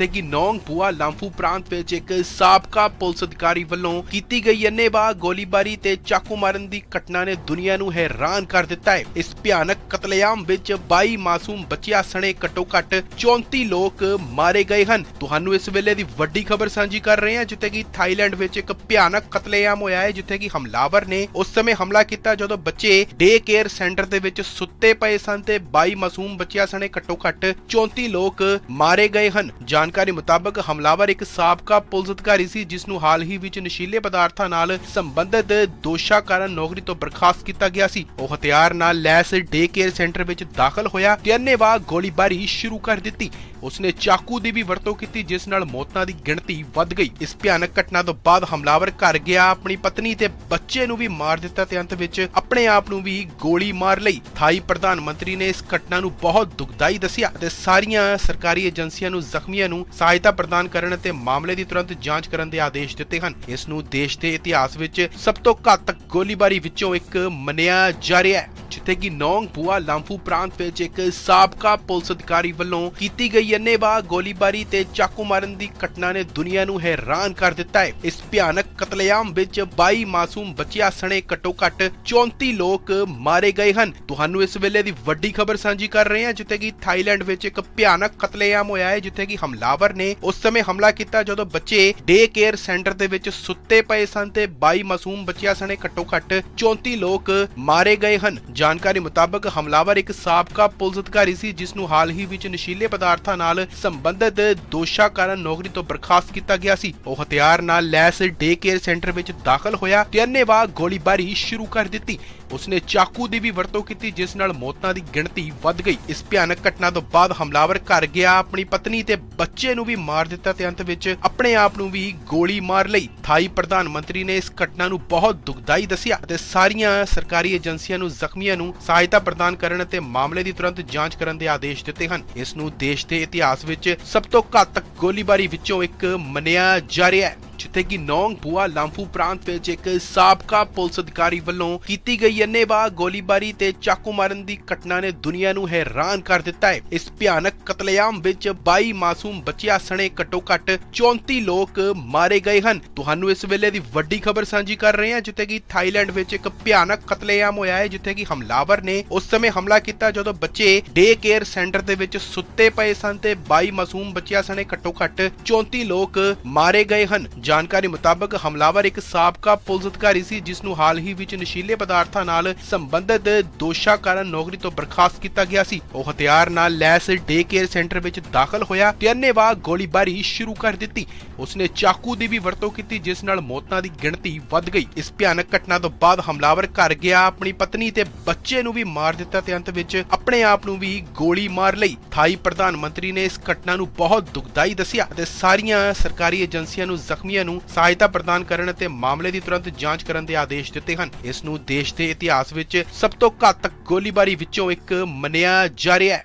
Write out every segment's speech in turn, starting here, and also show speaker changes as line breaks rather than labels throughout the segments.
ਜਿੱਥੇ ਕਿ ਨੌਂਗ ਲਾਂਫੂ ਪ੍ਰਾਂਤ ਵਿੱਚ ਇੱਕ ਸਾਬਕਾ ਪੁਲਿਸ ਅਧਿਕਾਰੀ ਵੱਲੋਂ ਕੀਤੀ ਗਈ ਅੰਨ੍ਹੇਵਾਹ ਗੋਲੀਬਾਰੀ ਤੇ ਚਾਕੂ ਮਾਰਨ ਦੀ ਘਟਨਾ ਨੇ ਦੁਨੀਆ ਨੂੰ ਹੈਰਾਨ ਕਰ ਦਿੱਤਾ ਹੈ। ਇਸ ਭਿਆਨਕ ਕਤਲੇਆਮ ਵਿੱਚ 22 ਮਾਸੂਮ ਬੱਚਿਆਂ ਸਣੇ ਘੱਟੋ-ਘੱਟ 34 ਲੋਕ ਮਾਰੇ ਗਏ ਹਨ। ਤੁਹਾਨੂੰ ਇਸ ਵੇਲੇ ਦੀ ਵੱਡੀ ਖਬਰ ਸਾਂਝੀ ਕਰ ਰਹੇ ਹਾਂ, ਜਿੱਥੇ ਕਿ ਥਾਈਲੈਂਡ ਵਿੱਚ ਇੱਕ ਭਿਆਨਕ ਕਤਲੇਆਮ ਹੋਇਆ ਹੈ, ਜਿੱਥੇ ਕਿ ਹਮਲਾਵਰ ਨੇ ਉਸ ਸਮੇਂ ਹਮਲਾ ਕੀਤਾ ਜਦੋਂ ਬੱਚੇ ਡੇ ਕੇਅਰ ਸੈਂਟਰ ਦੇ ਵਿੱਚ ਸੁੱਤੇ ਪਏ ਸਨ ਤੇ 22 ਮਾਸੂਮ ਬੱਚਿਆਂ ਸਣੇ ਘੱਟੋ-ਘੱਟ 34 ਲੋਕ ਮਾਰੇ ਗਏ ਹਨ। ਜਾਣਕਾਰੀ ਮੁਤਾਬਕ ਹਮਲਾਵਰ ਇੱਕ ਸਾਬਕਾ ਪੁਲਿਸ ਅਧਿਕਾਰੀ ਸੀ ਜਿਸ ਨੂੰ ਹਾਲ ਹੀ ਵਿੱਚ ਨਸ਼ੀਲੇ ਪਦਾਰਥਾਂ ਨਾਲ ਸੰਬੰਧਿਤ ਦੋਸ਼ਾਂ ਕਾਰਨ ਨੌਕਰੀ ਤੋਂ ਬਰਖਾਸਤ ਕੀਤਾ ਗਿਆ ਸੀ। ਉਹ ਹਥਿਆਰ ਨਾਲ ਲੈਸ ਡੇ ਕੇਅਰ ਸੈਂਟਰ ਵਿੱਚ ਦਾਖਲ ਹੋਇਆ ਤੇ ਅੰਨ੍ਹੇਵਾਹ ਗੋਲੀਬਾਰੀ ਸ਼ੁਰੂ ਕਰ ਦਿੱਤੀ। ਉਸਨੇ ਚਾਕੂ ਦੀ ਵੀ ਵਰਤੋਂ ਕੀਤੀ, ਜਿਸ ਨਾਲ ਮੌਤਾਂ ਦੀ ਗਿਣਤੀ ਵੱਧ ਗਈ। ਇਸ ਭਿਆਨਕ ਘਟਨਾ ਤੋਂ ਬਾਅਦ ਹਮਲਾਵਰ ਘਰ ਗਿਆ, ਆਪਣੀ ਪਤਨੀ ਤੇ ਬੱਚੇ ਨੂੰ ਵੀ ਮਾਰ ਦਿੱਤਾ ਤੇ ਅੰਤ ਵਿੱਚ ਆਪਣੇ ਆਪ ਨੂੰ ਵੀ ਗੋਲੀ ਮਾਰ ਲਈ। ਥਾਈ ਪ੍ਰਧਾਨ ਮੰਤਰੀ ਨੇ ਇਸ ਘਟਨਾ ਨੂੰ ਬਹੁਤ ਦੁਖਦਾਈ ਦੱਸਿਆ ਤੇ ਸਾਰੀਆਂ ਸਰਕਾਰੀ ਏਜੰਸੀਆਂ ਨੂੰ ਜ਼ਖਮੀਆਂ ਨੂੰ ਸਹਾਇਤਾ ਪ੍ਰਦਾਨ ਕਰਨ ਅਤੇ ਮਾਮਲੇ ਦੀ ਤੁਰੰਤ ਜਾਂਚ ਕਰਨ ਦੇ ਆਦੇਸ਼ ਦਿੱਤੇ ਹਨ। ਇਸ ਨੂੰ ਦੇਸ਼ ਦੇ ਇਤਿਹਾਸ ਵਿੱਚ ਸਭ ਤੋਂ ਘਾਤਕ ਗੋਲੀਬਾਰੀ ਵਿੱਚੋਂ ਇੱਕ ਮੰਨਿਆ ਜਾ ਰਿਹਾ ਹੈ, ਜਿੱਥੇ ਕਿ ਨੌਂਗ ਬੂਆ ਲਾਂਫੂ ਪ੍ਰਾਂਤ ਵਿੱਚ ਇੱਕ ਸਾਬਕਾ ਪੁਲਿਸ ਅਧਿਕਾਰੀ ਵੱਲੋਂ ਕੀਤੀ ਗਈ ਅੰਨ੍ਹੇਵਾਹ ਗੋਲੀਬਾਰੀ ਤੇ ਚਾਕੂ ਮਾਰਨ ਦੀ ਘਟਨਾ ਨੇ ਦੁਨੀਆ ਨੂੰ ਹੈਰਾਨ ਕਰ ਦਿੱਤਾ ਹੈ। ਇਸ ਭਿਆਨਕ ਕਤਲੇਆਮ ਵਿੱਚ 22 ਮਾਸੂਮ ਬੱਚਿਆਂ ਸਣੇ ਘੱਟੋ-ਘੱਟ 34 ਲੋਕ ਮਾਰੇ ਗਏ ਹਨ। ਤੁਹਾਨੂੰ ਇਸ ਵੇਲੇ ਦੀ ਵੱਡੀ ਖਬਰ ਸਾਂਝੀ ਕਰ ਰਹੇ ਹਾਂ, ਜਿੱਥੇ ਕਿ ਥਾਈਲੈਂਡ ਵਿੱਚ ਇੱਕ ਭਿਆਨਕ ਕਤਲੇਆਮ ਹੋਇਆ ਹੈ, ਜਿੱਥੇ ਕਿ ਹਮਲਾਵਰ ਨੇ ਉਸ ਸਮੇਂ ਹਮਲਾ ਕੀਤਾ ਜਦੋਂ ਬੱਚੇ ਡੇ ਕੇਅਰ ਸੈਂਟਰ ਦੇ ਵਿੱਚ ਸੁੱਤੇ ਪਏ ਸਨ ਤੇ 22 ਮਾਸੂਮ ਬੱਚਿਆਂ ਸਣੇ ਘੱਟੋ-ਘੱਟ 34 ਲੋਕ ਮਾਰੇ ਗਏ ਹਨ। ਜਾਣਕਾਰੀ ਮੁਤਾਬਕ ਹਮਲਾਵਰ ਇੱਕ ਸਾਬਕਾ ਪੁਲਿਸ ਅਧਿਕਾਰੀ ਸੀ, ਜਿਸ ਨੂੰ ਹਾਲ ਹੀ ਵਿੱਚ ਨਸ਼ੀਲੇ ਪਦਾਰਥਾਂ ਨਾਲ ਸੰਬੰਧਿਤ ਦੋਸ਼ਾਂ ਕਾਰਨ ਨੌਕਰੀ ਤੋਂ ਬਰਖਾਸਤ ਕੀਤਾ ਗਿਆ ਸੀ। ਉਹ ਹਥਿਆਰ ਨਾਲ ਲੈਸ ਡੇ ਕੇਅਰ ਸੈਂਟਰ ਵਿੱਚ ਦਾਖਲ ਹੋਇਆ ਤੇ ਅੰਨ੍ਹੇਵਾਹ ਗੋਲੀਬਾਰੀ ਸ਼ੁਰੂ ਕਰ ਦਿੱਤੀ। ਉਸਨੇ ਚਾਕੂ ਦੀ ਵੀ ਵਰਤੋਂ ਕੀਤੀ, ਜਿਸ ਨਾਲ ਮੌਤਾਂ ਦੀ ਗਿਣਤੀ ਵੱਧ ਗਈ। ਇਸ ਭਿਆਨਕ ਘਟਨਾ ਤੋਂ ਬਾਅਦ ਹਮਲਾਵਰ ਘਰ ਗਿਆ, ਆਪਣੀ ਪਤਨੀ ਤੇ ਬੱਚੇ ਨੂੰ ਵੀ ਮਾਰ ਦਿੱਤਾ ਤੇ ਅੰਤ ਵਿੱਚ ਆਪਣੇ ਆਪ ਨੂੰ ਵੀ ਗੋਲੀ ਮਾਰ ਲਈ। ਥਾਈ ਪ੍ਰਧਾਨ ਮੰਤਰੀ ਨੇ ਇਸ ਘਟਨਾ ਨੂੰ ਬਹੁਤ ਦੁਖਦਾਈ ਦੱਸਿਆ ਅਤੇ ਸਾਰੀਆਂ ਸਰਕਾਰੀ ਏਜੰਸੀਆਂ ਨੂੰ, ਜ਼ਖਮੀਆਂ ਨੂੰ ਸਹਾਇਤਾ ਪ੍ਰਦਾਨ ਕਰਨ ਅਤੇ ਮਾਮਲੇ ਦੀ ਤੁਰੰਤ ਜਾਂਚ ਕਰਨ ਦੇ ਆਦੇਸ਼ ਦਿੱਤੇ ਹਨ। ਇਸ ਨੂੰ ਦੇਸ਼ ਦੇ ਇਤਿਹਾਸ ਵਿੱਚ ਸਭ ਤੋਂ ਘਾਤਕ ਗੋਲੀਬਾਰੀ ਵਿੱਚੋਂ ਇੱਕ ਮੰਨਿਆ ਜਾ ਰਿਹਾ ਹੈ। ਜਿੱਥੇ ਕਿ ਨੌਂਗ ਬੂਆ ਲਾਂਫੂ ਪ੍ਰਾਂਤ ਵਿੱਚ ਇੱਕ ਸਾਬਕਾ ਪੁਲਿਸ ਅਧਿਕਾਰੀ ਵੱਲੋਂ ਕੀਤੀ ਗਈ ਅੰਨ੍ਹੇਵਾਹ ਗੋਲੀਬਾਰੀ ਤੇ ਚਾਕੂ ਮਾਰਨ ਦੀ ਘਟਨਾ ਨੇ ਦੁਨੀਆ ਨੂੰ ਹੈਰਾਨ ਕਰ ਦਿੱਤਾ ਹੈ। ਇਸ ਭਿਆਨਕ ਕਤਲੇਆਮ ਵਿੱਚ 22 ਮਾਸੂਮ ਬੱਚਿਆਂ ਸਣੇ ਘੱਟੋ-ਘੱਟ 34 ਲੋਕ ਮਾਰੇ ਗਏ ਹਨ। ਤੁਹਾਨੂੰ ਇਸ ਵੇਲੇ ਦੀ ਵੱਡੀ ਖਬਰ ਸਾਂਝੀ ਕਰ ਰਹੇ ਹਾਂ, ਜਿੱਥੇ ਕਿ ਥਾਈਲੈਂਡ ਵਿੱਚ ਇੱਕ ਭਿਆਨਕ ਕਤਲੇਆਮ ਹੋਇਆ ਹੈ, ਜਿੱਥੇ ਕਿ ਹਮਲਾਵਰ ਨੇ ਉਸ ਸਮੇਂ ਹਮਲਾ ਕੀਤਾ ਜਦੋਂ ਬੱਚੇ ਡੇ ਕੇਅਰ ਸੈਂਟਰ ਦੇ ਵਿੱਚ ਸੁੱਤੇ ਪਏ ਸਨ ਤੇ 22 ਮਾਸੂਮ ਬੱਚਿਆਂ ਸਣੇ ਘੱਟੋ-ਘੱਟ 34 ਲੋਕ ਮਾਰੇ ਗਏ ਹਨ ਜਾਣਕਾਰੀ ਮੁਤਾਬਕ ਹਮਲਾਵਰ ਇੱਕ ਸਾਬਕਾ ਪੁਲਿਸ ਅਧਿਕਾਰੀ ਸੀ, ਜਿਸ ਨੂੰ ਹਾਲ ਹੀ ਵਿੱਚ ਨਸ਼ੀਲੇ ਪਦਾਰਥਾਂ ਨਾਲ ਸੰਬੰਧਿਤ ਦੋਸ਼ਾਂ ਕਾਰਨ ਨੌਕਰੀ ਤੋਂ ਬਰਖਾਸਤ ਕੀਤਾ ਗਿਆ ਸੀ। ਉਹ ਹਥਿਆਰ ਨਾਲ ਲੈਸ ਡੇ ਕੇਅਰ ਸੈਂਟਰ ਵਿੱਚ ਦਾਖਲ ਹੋਇਆ ਤੇ ਅੰਨ੍ਹੇਵਾਹ ਗੋਲੀਬਾਰੀ ਸ਼ੁਰੂ ਕਰ ਦਿੱਤੀ। ਉਸਨੇ ਚਾਕੂ ਦੀ ਵੀ ਵਰਤੋਂ ਕੀਤੀ, ਜਿਸ ਨਾਲ ਮੌਤਾਂ ਦੀ ਗਿਣਤੀ ਵੱਧ ਗਈ। ਇਸ ਭਿਆਨਕ ਘਟਨਾ ਤੋਂ ਬਾਅਦ ਹਮਲਾਵਰ ਘਰ ਗਿਆ, ਆਪਣੀ ਪਤਨੀ ਤੇ ਬੱਚੇ ਨੂੰ ਵੀ ਮਾਰ ਦਿੱਤਾ ਤੇ ਅੰਤ ਵਿੱਚ ਆਪਣੇ ਆਪ ਨੂੰ ਵੀ ਗੋਲੀ ਮਾਰ ਲਈ। ਥਾਈ ਪ੍ਰਧਾਨ ਮੰਤਰੀ ਨੇ ਇਸ ਘਟਨਾ ਨੂੰ ਬਹੁਤ ਦੁਖਦਾਈ ਦੱਸਿਆ ਤੇ ਸਾਰੀਆਂ ਸਰਕਾਰੀ ਏਜੰਸੀਆਂ ਨੂੰ ਜ਼ਖਮੀਆਂ ਨੂੰ ਸਹਾਇਤਾ ਪ੍ਰਦਾਨ ਕਰਨ ਅਤੇ ਮਾਮਲੇ ਦੀ ਤੁਰੰਤ ਜਾਂਚ ਕਰਨ ਦੇ ਆਦੇਸ਼ ਦਿੱਤੇ ਹਨ। ਇਸ ਨੂੰ ਦੇਸ਼ ਦੇ ਇਤਿਹਾਸ ਵਿੱਚ ਸਭ ਤੋਂ ਘਾਤਕ ਗੋਲੀਬਾਰੀ ਵਿੱਚੋਂ ਇੱਕ ਮੰਨਿਆ ਜਾ ਰਿਹਾ ਹੈ।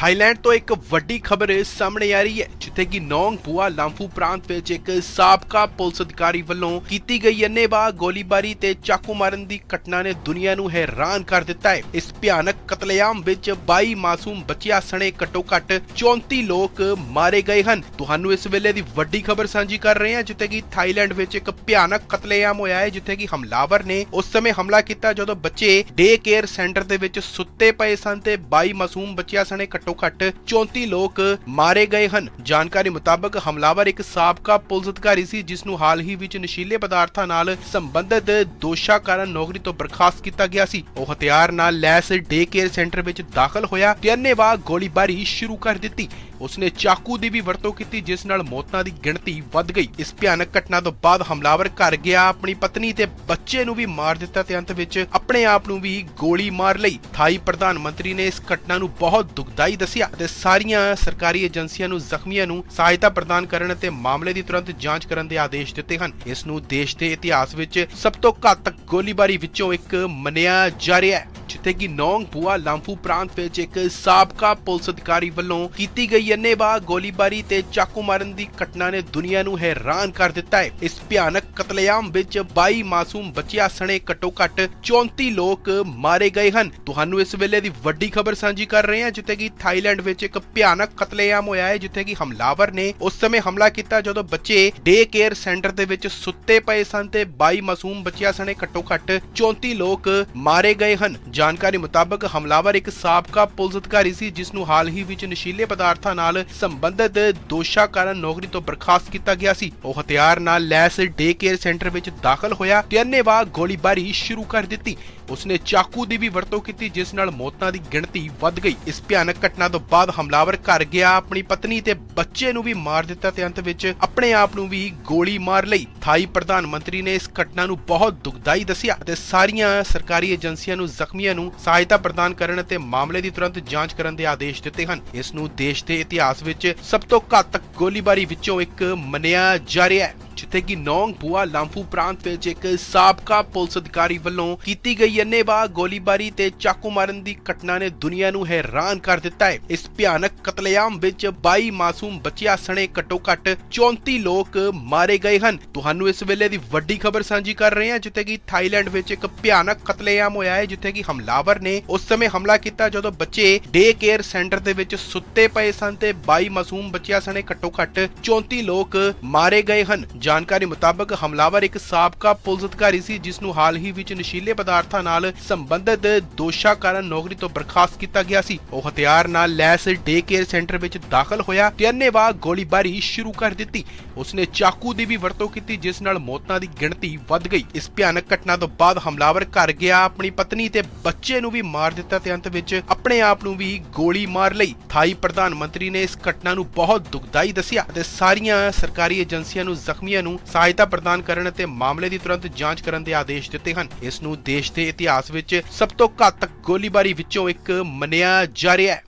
ਥਾਈਲੈਂਡ ਤੋਂ ਇੱਕ ਵੱਡੀ ਖਬਰ ਸਾਹਮਣੇ ਆ ਰਹੀ ਹੈ ਜਿੱਥੇ ਕਿ ਨੌਂਗ ਪੂਆ ਲਾਂਫੂ ਪ੍ਰਾਂਤ ਵਿੱਚ ਇੱਕ ਸਾਬਕਾ ਪੁਲਿਸ ਅਧਿਕਾਰੀ ਵੱਲੋਂ ਕੀਤੀ ਗਈ ਅੰਨ੍ਹੇਵਾਹ ਗੋਲੀਬਾਰੀ ਤੇ ਚਾਕੂ ਮਾਰਨ ਦੀ ਘਟਨਾ ਨੇ ਦੁਨੀਆ ਨੂੰ ਹੈਰਾਨ ਕਰ ਦਿੱਤਾ ਹੈ ਇਸ ਭਿਆਨਕ ਕਤਲੇਆਮ ਵਿੱਚ 22 ਮਾਸੂਮ ਬੱਚਿਆਂ ਸਣੇ ਘੱਟੋ-ਘੱਟ 34 ਲੋਕ ਮਾਰੇ ਗਏ ਹਨ ਤੁਹਾਨੂੰ ਇਸ ਵੇਲੇ ਦੀ ਵੱਡੀ ਖਬਰ ਸਾਂਝੀ ਕਰ ਰਹੇ ਹਾਂ ਜਿੱਥੇ ਕਿ ਥਾਈਲੈਂਡ ਵਿੱਚ ਇੱਕ ਭਿਆਨਕ ਕਤਲੇਆਮ ਹੋਇਆ ਹੈ ਜਿੱਥੇ ਕਿ ਹਮਲਾਵਰ ਨੇ ਉਸ ਸਮੇਂ ਹਮਲਾ ਕੀਤਾ ਜਦੋਂ ਬੱਚੇ ਡੇ ਕੇਅਰ ਸੈਂਟਰ ਦੇ ਵਿੱਚ ਸੁੱਤੇ ਪਏ ਸਨ ਤੇ 22 ਮਾਸੂਮ ਬੱਚਿਆਂ ਸਣੇ ਘੱਟੋ ਘੱਟੋ-ਘੱਟ 34 ਲੋਕ ਮਾਰੇ ਗਏ ਹਨ। ਜਾਣਕਾਰੀ ਮੁਤਾਬਕ ਹਮਲਾਵਰ ਇੱਕ ਸਾਬਕਾ ਪੁਲਿਸ ਅਧਿਕਾਰੀ ਸੀ, ਜਿਸ ਨੂੰ ਹਾਲ ਹੀ ਵਿੱਚ ਨਸ਼ੀਲੇ ਪਦਾਰਥਾਂ ਨਾਲ ਸੰਬੰਧਿਤ ਦੋਸ਼ਾਂ ਕਾਰਨ ਨੌਕਰੀ ਤੋਂ ਬਰਖਾਸਤ ਕੀਤਾ ਗਿਆ ਸੀ। ਉਹ ਹਥਿਆਰ ਨਾਲ ਲੈਸ ਡੇ ਕੇਅਰ ਸੈਂਟਰ ਵਿੱਚ ਦਾਖਲ ਹੋਇਆ ਤੇ ਅੰਨ੍ਹੇਵਾਹ ਗੋਲੀਬਾਰੀ ਸ਼ੁਰੂ ਕਰ ਦਿੱਤੀ। ਉਸਨੇ ਚਾਕੂ ਦੀ ਵੀ ਵਰਤੋਂ ਕੀਤੀ, ਜਿਸ ਨਾਲ ਮੌਤਾਂ ਦੀ ਗਿਣਤੀ ਵੱਧ ਗਈ। ਇਸ ਭਿਆਨਕ ਘਟਨਾ ਤੋਂ ਬਾਅਦ ਹਮਲਾਵਰ ਘਰ ਗਿਆ, ਆਪਣੀ ਪਤਨੀ ਤੇ ਬੱਚੇ ਨੂੰ ਵੀ ਮਾਰ ਦਿੱਤਾ ਤੇ ਅੰਤ ਵਿੱਚ ਆਪਣੇ ਆਪ ਨੂੰ ਵੀ ਗੋਲੀ ਮਾਰ ਲਈ। ਥਾਈ ਪ੍ਰਧਾਨ ਮੰਤਰੀ ਨੇ ਇਸ ਘਟਨਾ ਨੂੰ ਬਹੁਤ ਦੁਖਦਾਈ ਦੱਸਿਆ ਤੇ ਸਾਰੀਆਂ ਸਰਕਾਰੀ ਏਜੰਸੀਆਂ ਨੂੰ, ਜ਼ਖਮੀਆਂ ਨੂੰ ਸਹਾਇਤਾ ਪ੍ਰਦਾਨ ਕਰਨ ਅਤੇ ਮਾਮਲੇ ਦੀ ਤੁਰੰਤ ਜਾਂਚ ਕਰਨ ਦੇ ਆਦੇਸ਼ ਦਿੱਤੇ ਹਨ। ਇਸ ਨੂੰ ਦੇਸ਼ ਦੇ ਇਤਿਹਾਸ ਵਿੱਚ ਸਭ ਤੋਂ ਘਾਤਕ ਗੋਲੀਬਾਰੀ ਵਿੱਚੋਂ ਇੱਕ ਮੰਨਿਆ ਜਾ ਰਿਹਾ ਹੈ। ਜਿੱਥੇ ਕਿ ਨੌਂਗ ਬੁਆ ਲਾਂਫੂ ਪ੍ਰਾਂਤ ਵਿੱਚ ਇੱਕ ਸਾਬਕਾ ਪੁਲਿਸ ਅਧਿਕਾਰੀ ਵੱਲੋਂ ਕੀਤੀ ਗਈ ਅੰਨ੍ਹੇਵਾਹ ਗੋਲੀਬਾਰੀ ਤੇ ਚਾਕੂ ਮਾਰਨ ਦੀ ਘਟਨਾ ਨੇ ਦੁਨੀਆ ਨੂੰ ਹੈਰਾਨ ਕਰ ਦਿੱਤਾ ਹੈ। ਇਸ ਭਿਆਨਕ ਕਤਲੇਆਮ ਵਿੱਚ 22 ਮਾਸੂਮ ਬੱਚਿਆਂ ਸਣੇ ਘੱਟੋ-ਘੱਟ 34 ਲੋਕ ਮਾਰੇ ਗਏ ਹਨ। ਤੁਹਾਨੂੰ ਇਸ ਵੇਲੇ ਦੀ ਵੱਡੀ ਖਬਰ ਸਾਂਝੀ ਕਰ ਰਹੇ ਹਾਂ, ਜਿੱਥੇ ਕਿ ਥਾਈਲੈਂਡ ਵਿੱਚ ਇੱਕ ਭਿਆਨਕ ਕਤਲੇਆਮ ਹੋਇਆ ਹੈ, ਜਿੱਥੇ ਕਿ ਹਮਲਾਵਰ ਨੇ ਉਸ ਸਮੇਂ ਹਮਲਾ ਕੀਤਾ ਜਦੋਂ ਬੱਚੇ ਡੇ ਕੇਅਰ ਸੈਂਟਰ ਦੇ ਵਿੱਚ ਸੁੱਤੇ ਪਏ ਸਨ ਤੇ 22 ਮਾਸੂਮ ਬੱਚਿਆਂ ਸਣੇ ਘੱਟੋ-ਘੱਟ 34 ਲੋਕ ਮਾਰੇ ਗਏ ਹਨ। ਜਾਣਕਾਰੀ ਮੁਤਾਬਕ ਹਮਲਾਵਰ ਇੱਕ ਸਾਬਕਾ ਪੁਲਿਸ ਅਧਿਕਾਰੀ ਸੀ, ਜਿਸ ਨੂੰ ਹਾਲ ਹੀ ਵਿੱਚ ਨਸ਼ੀਲੇ ਪਦਾਰਥਾਂ ਨਾਲ ਸੰਬੰਧਿਤ ਦੋਸ਼ਾਂ ਕਾਰਨ ਨੌਕਰੀ ਤੋਂ ਬਰਖਾਸਤ ਕੀਤਾ ਗਿਆ ਸੀ। ਉਹ ਹਥਿਆਰ ਨਾਲ ਲੈਸ ਡੇ ਕੇਅਰ ਸੈਂਟਰ ਵਿੱਚ ਦਾਖਲ ਹੋਇਆ ਤੇ ਅੰਨ੍ਹੇਵਾਹ ਗੋਲੀਬਾਰੀ ਸ਼ੁਰੂ ਕਰ ਦਿੱਤੀ। ਉਸਨੇ ਚਾਕੂ ਦੀ ਵੀ ਵਰਤੋਂ ਕੀਤੀ, ਜਿਸ ਨਾਲ ਮੌਤਾਂ ਦੀ ਗਿਣਤੀ ਵੱਧ ਗਈ। ਇਸ ਭਿਆਨਕ ਘਟਨਾ ਤੋਂ ਬਾਅਦ ਹਮਲਾਵਰ ਘਰ ਗਿਆ, ਆਪਣੀ ਪਤਨੀ ਤੇ ਬੱਚੇ ਨੂੰ ਵੀ ਮਾਰ ਦਿੱਤਾ ਤੇ ਅੰਤ ਵਿੱਚ ਆਪਣੇ ਆਪ ਨੂੰ ਵੀ ਗੋਲੀ ਮਾਰ ਲਈ। ਥਾਈ ਪ੍ਰਧਾਨ ਮੰਤਰੀ ਨੇ ਇਸ ਘਟਨਾ ਨੂੰ ਬਹੁਤ ਦੁਖਦਾਈ ਦੱਸਿਆ ਅਤੇ ਸਾਰੀਆਂ ਸਰਕਾਰੀ ਏਜੰਸੀਆਂ ਨੂੰ, ਜ਼ਖਮੀਆਂ ਨੂੰ ਸਹਾਇਤਾ ਪ੍ਰਦਾਨ ਕਰਨ ਅਤੇ ਮਾਮਲੇ ਦੀ ਤੁਰੰਤ ਜਾਂਚ ਕਰਨ ਦੇ ਆਦੇਸ਼ ਦਿੱਤੇ ਹਨ। ਇਸ ਨੂੰ ਦੇਸ਼ ਦੇ ਇਤਿਹਾਸ ਵਿੱਚ ਸਭ ਤੋਂ ਘਾਤਕ ਗੋਲੀਬਾਰੀ ਵਿੱਚੋਂ ਇੱਕ ਮੰਨਿਆ ਜਾ ਰਿਹਾ ਹੈ। ਜਿੱਥੇ ਕਿ ਨੌਂਗ ਬੁਆ ਲਾਂਫੂ ਪ੍ਰਾਂਤ ਵਿੱਚ ਇੱਕ ਸਾਬਕਾ ਪੁਲਿਸ ਅਧਿਕਾਰੀ ਵੱਲੋਂ ਕੀਤੀ ਗਈ ਅੰਨ੍ਹੇਵਾਹ ਗੋਲੀਬਾਰੀ ਤੇ ਚਾਕੂ ਮਾਰਨ ਦੀ ਘਟਨਾ ਨੇ ਦੁਨੀਆ ਨੂੰ ਹੈਰਾਨ ਕਰ ਦਿੱਤਾ ਹੈ। ਇਸ ਭਿਆਨਕ ਕਤਲੇਆਮ ਵਿੱਚ 22 ਮਾਸੂਮ ਬੱਚਿਆਂ ਸਣੇ ਘੱਟੋ-ਘੱਟ 34 ਲੋਕ ਮਾਰੇ ਗਏ ਹਨ। ਤੁਹਾਨੂੰ ਇਸ ਵੇਲੇ ਦੀ ਵੱਡੀ ਖਬਰ ਸਾਂਝੀ ਕਰ ਰਹੇ ਹਾਂ, ਜਿੱਥੇ ਕਿ ਥਾਈਲੈਂਡ ਵਿੱਚ ਇੱਕ ਭਿਆਨਕ ਕਤਲੇਆਮ ਹੋਇਆ ਹੈ, ਜਿੱਥੇ ਕਿ ਹਮਲਾਵਰ ਨੇ ਉਸ ਸਮੇਂ ਹਮਲਾ ਕੀਤਾ ਜਦੋਂ ਬੱਚੇ ਡੇ ਕੇਅਰ ਸੈਂਟਰ ਦੇ ਵਿੱਚ ਸੁੱਤੇ ਪਏ ਸਨ ਤੇ 22 ਮਾਸੂਮ ਬੱਚਿਆਂ ਸਣੇ ਘੱਟੋ-ਘੱਟ 34 ਲੋਕ ਮਾਰੇ ਗਏ ਹਨ ਜਾਣਕਾਰੀ ਮੁਤਾਬਕ ਹਮਲਾਵਰ ਇੱਕ ਸਾਬਕਾ ਪੁਲਿਸ ਅਧਿਕਾਰੀ ਸੀ, ਜਿਸ ਨੂੰ ਹਾਲ ਹੀ ਵਿੱਚ ਨਸ਼ੀਲੇ ਪਦਾਰਥਾਂ ਨਾਲ ਸੰਬੰਧਿਤ ਦੋਸ਼ਾਂ ਕਾਰਨ ਨੌਕਰੀ ਤੋਂ ਬਰਖਾਸਤ ਕੀਤਾ ਗਿਆ ਸੀ। ਉਹ ਹਥਿਆਰ ਨਾਲ ਲੈਸ ਡੇ ਕੇਅਰ ਸੈਂਟਰ ਵਿੱਚ ਦਾਖਲ ਹੋਇਆ ਤੇ ਅੰਨ੍ਹੇਵਾਹ ਗੋਲੀਬਾਰੀ ਸ਼ੁਰੂ ਕਰ ਦਿੱਤੀ। ਉਸਨੇ ਚਾਕੂ ਦੀ ਵੀ ਵਰਤੋਂ ਕੀਤੀ, ਜਿਸ ਨਾਲ ਮੌਤਾਂ ਦੀ ਗਿਣਤੀ ਵੱਧ ਗਈ। ਇਸ ਭਿਆਨਕ ਘਟਨਾ ਤੋਂ ਬਾਅਦ ਹਮਲਾਵਰ ਘਰ ਗਿਆ, ਆਪਣੀ ਪਤਨੀ ਤੇ ਬੱਚੇ ਨੂੰ ਵੀ ਮਾਰ ਦਿੱਤਾ ਤੇ ਅੰਤ ਵਿੱਚ ਆਪਣੇ ਆਪ ਨੂੰ ਵੀ ਗੋਲੀ ਮਾਰ ਲਈ। ਥਾਈ ਪ੍ਰਧਾਨ ਮੰਤਰੀ ਨੇ ਇਸ ਘਟਨਾ ਨੂੰ ਬਹੁਤ ਦੁਖਦਾਈ ਦੱਸਿਆ ਤੇ ਸਾਰੀਆਂ ਸਰਕਾਰੀ ਏਜੰਸੀਆਂ ਨੂੰ, ਜ਼ਖਮੀਆਂ ਨੂੰ ਸਹਾਇਤਾ ਪ੍ਰਦਾਨ ਕਰਨ ਅਤੇ ਮਾਮਲੇ ਦੀ ਤੁਰੰਤ ਜਾਂਚ ਕਰਨ ਦੇ ਆਦੇਸ਼ ਦਿੱਤੇ ਹਨ। ਇਸ ਨੂੰ ਦੇਸ਼ ਦੇ ਇਤਿਹਾਸ ਵਿੱਚ ਸਭ ਤੋਂ ਘਾਤਕ ਗੋਲੀਬਾਰੀ ਵਿੱਚੋਂ ਇੱਕ ਮੰਨਿਆ ਜਾ ਰਿਹਾ ਹੈ।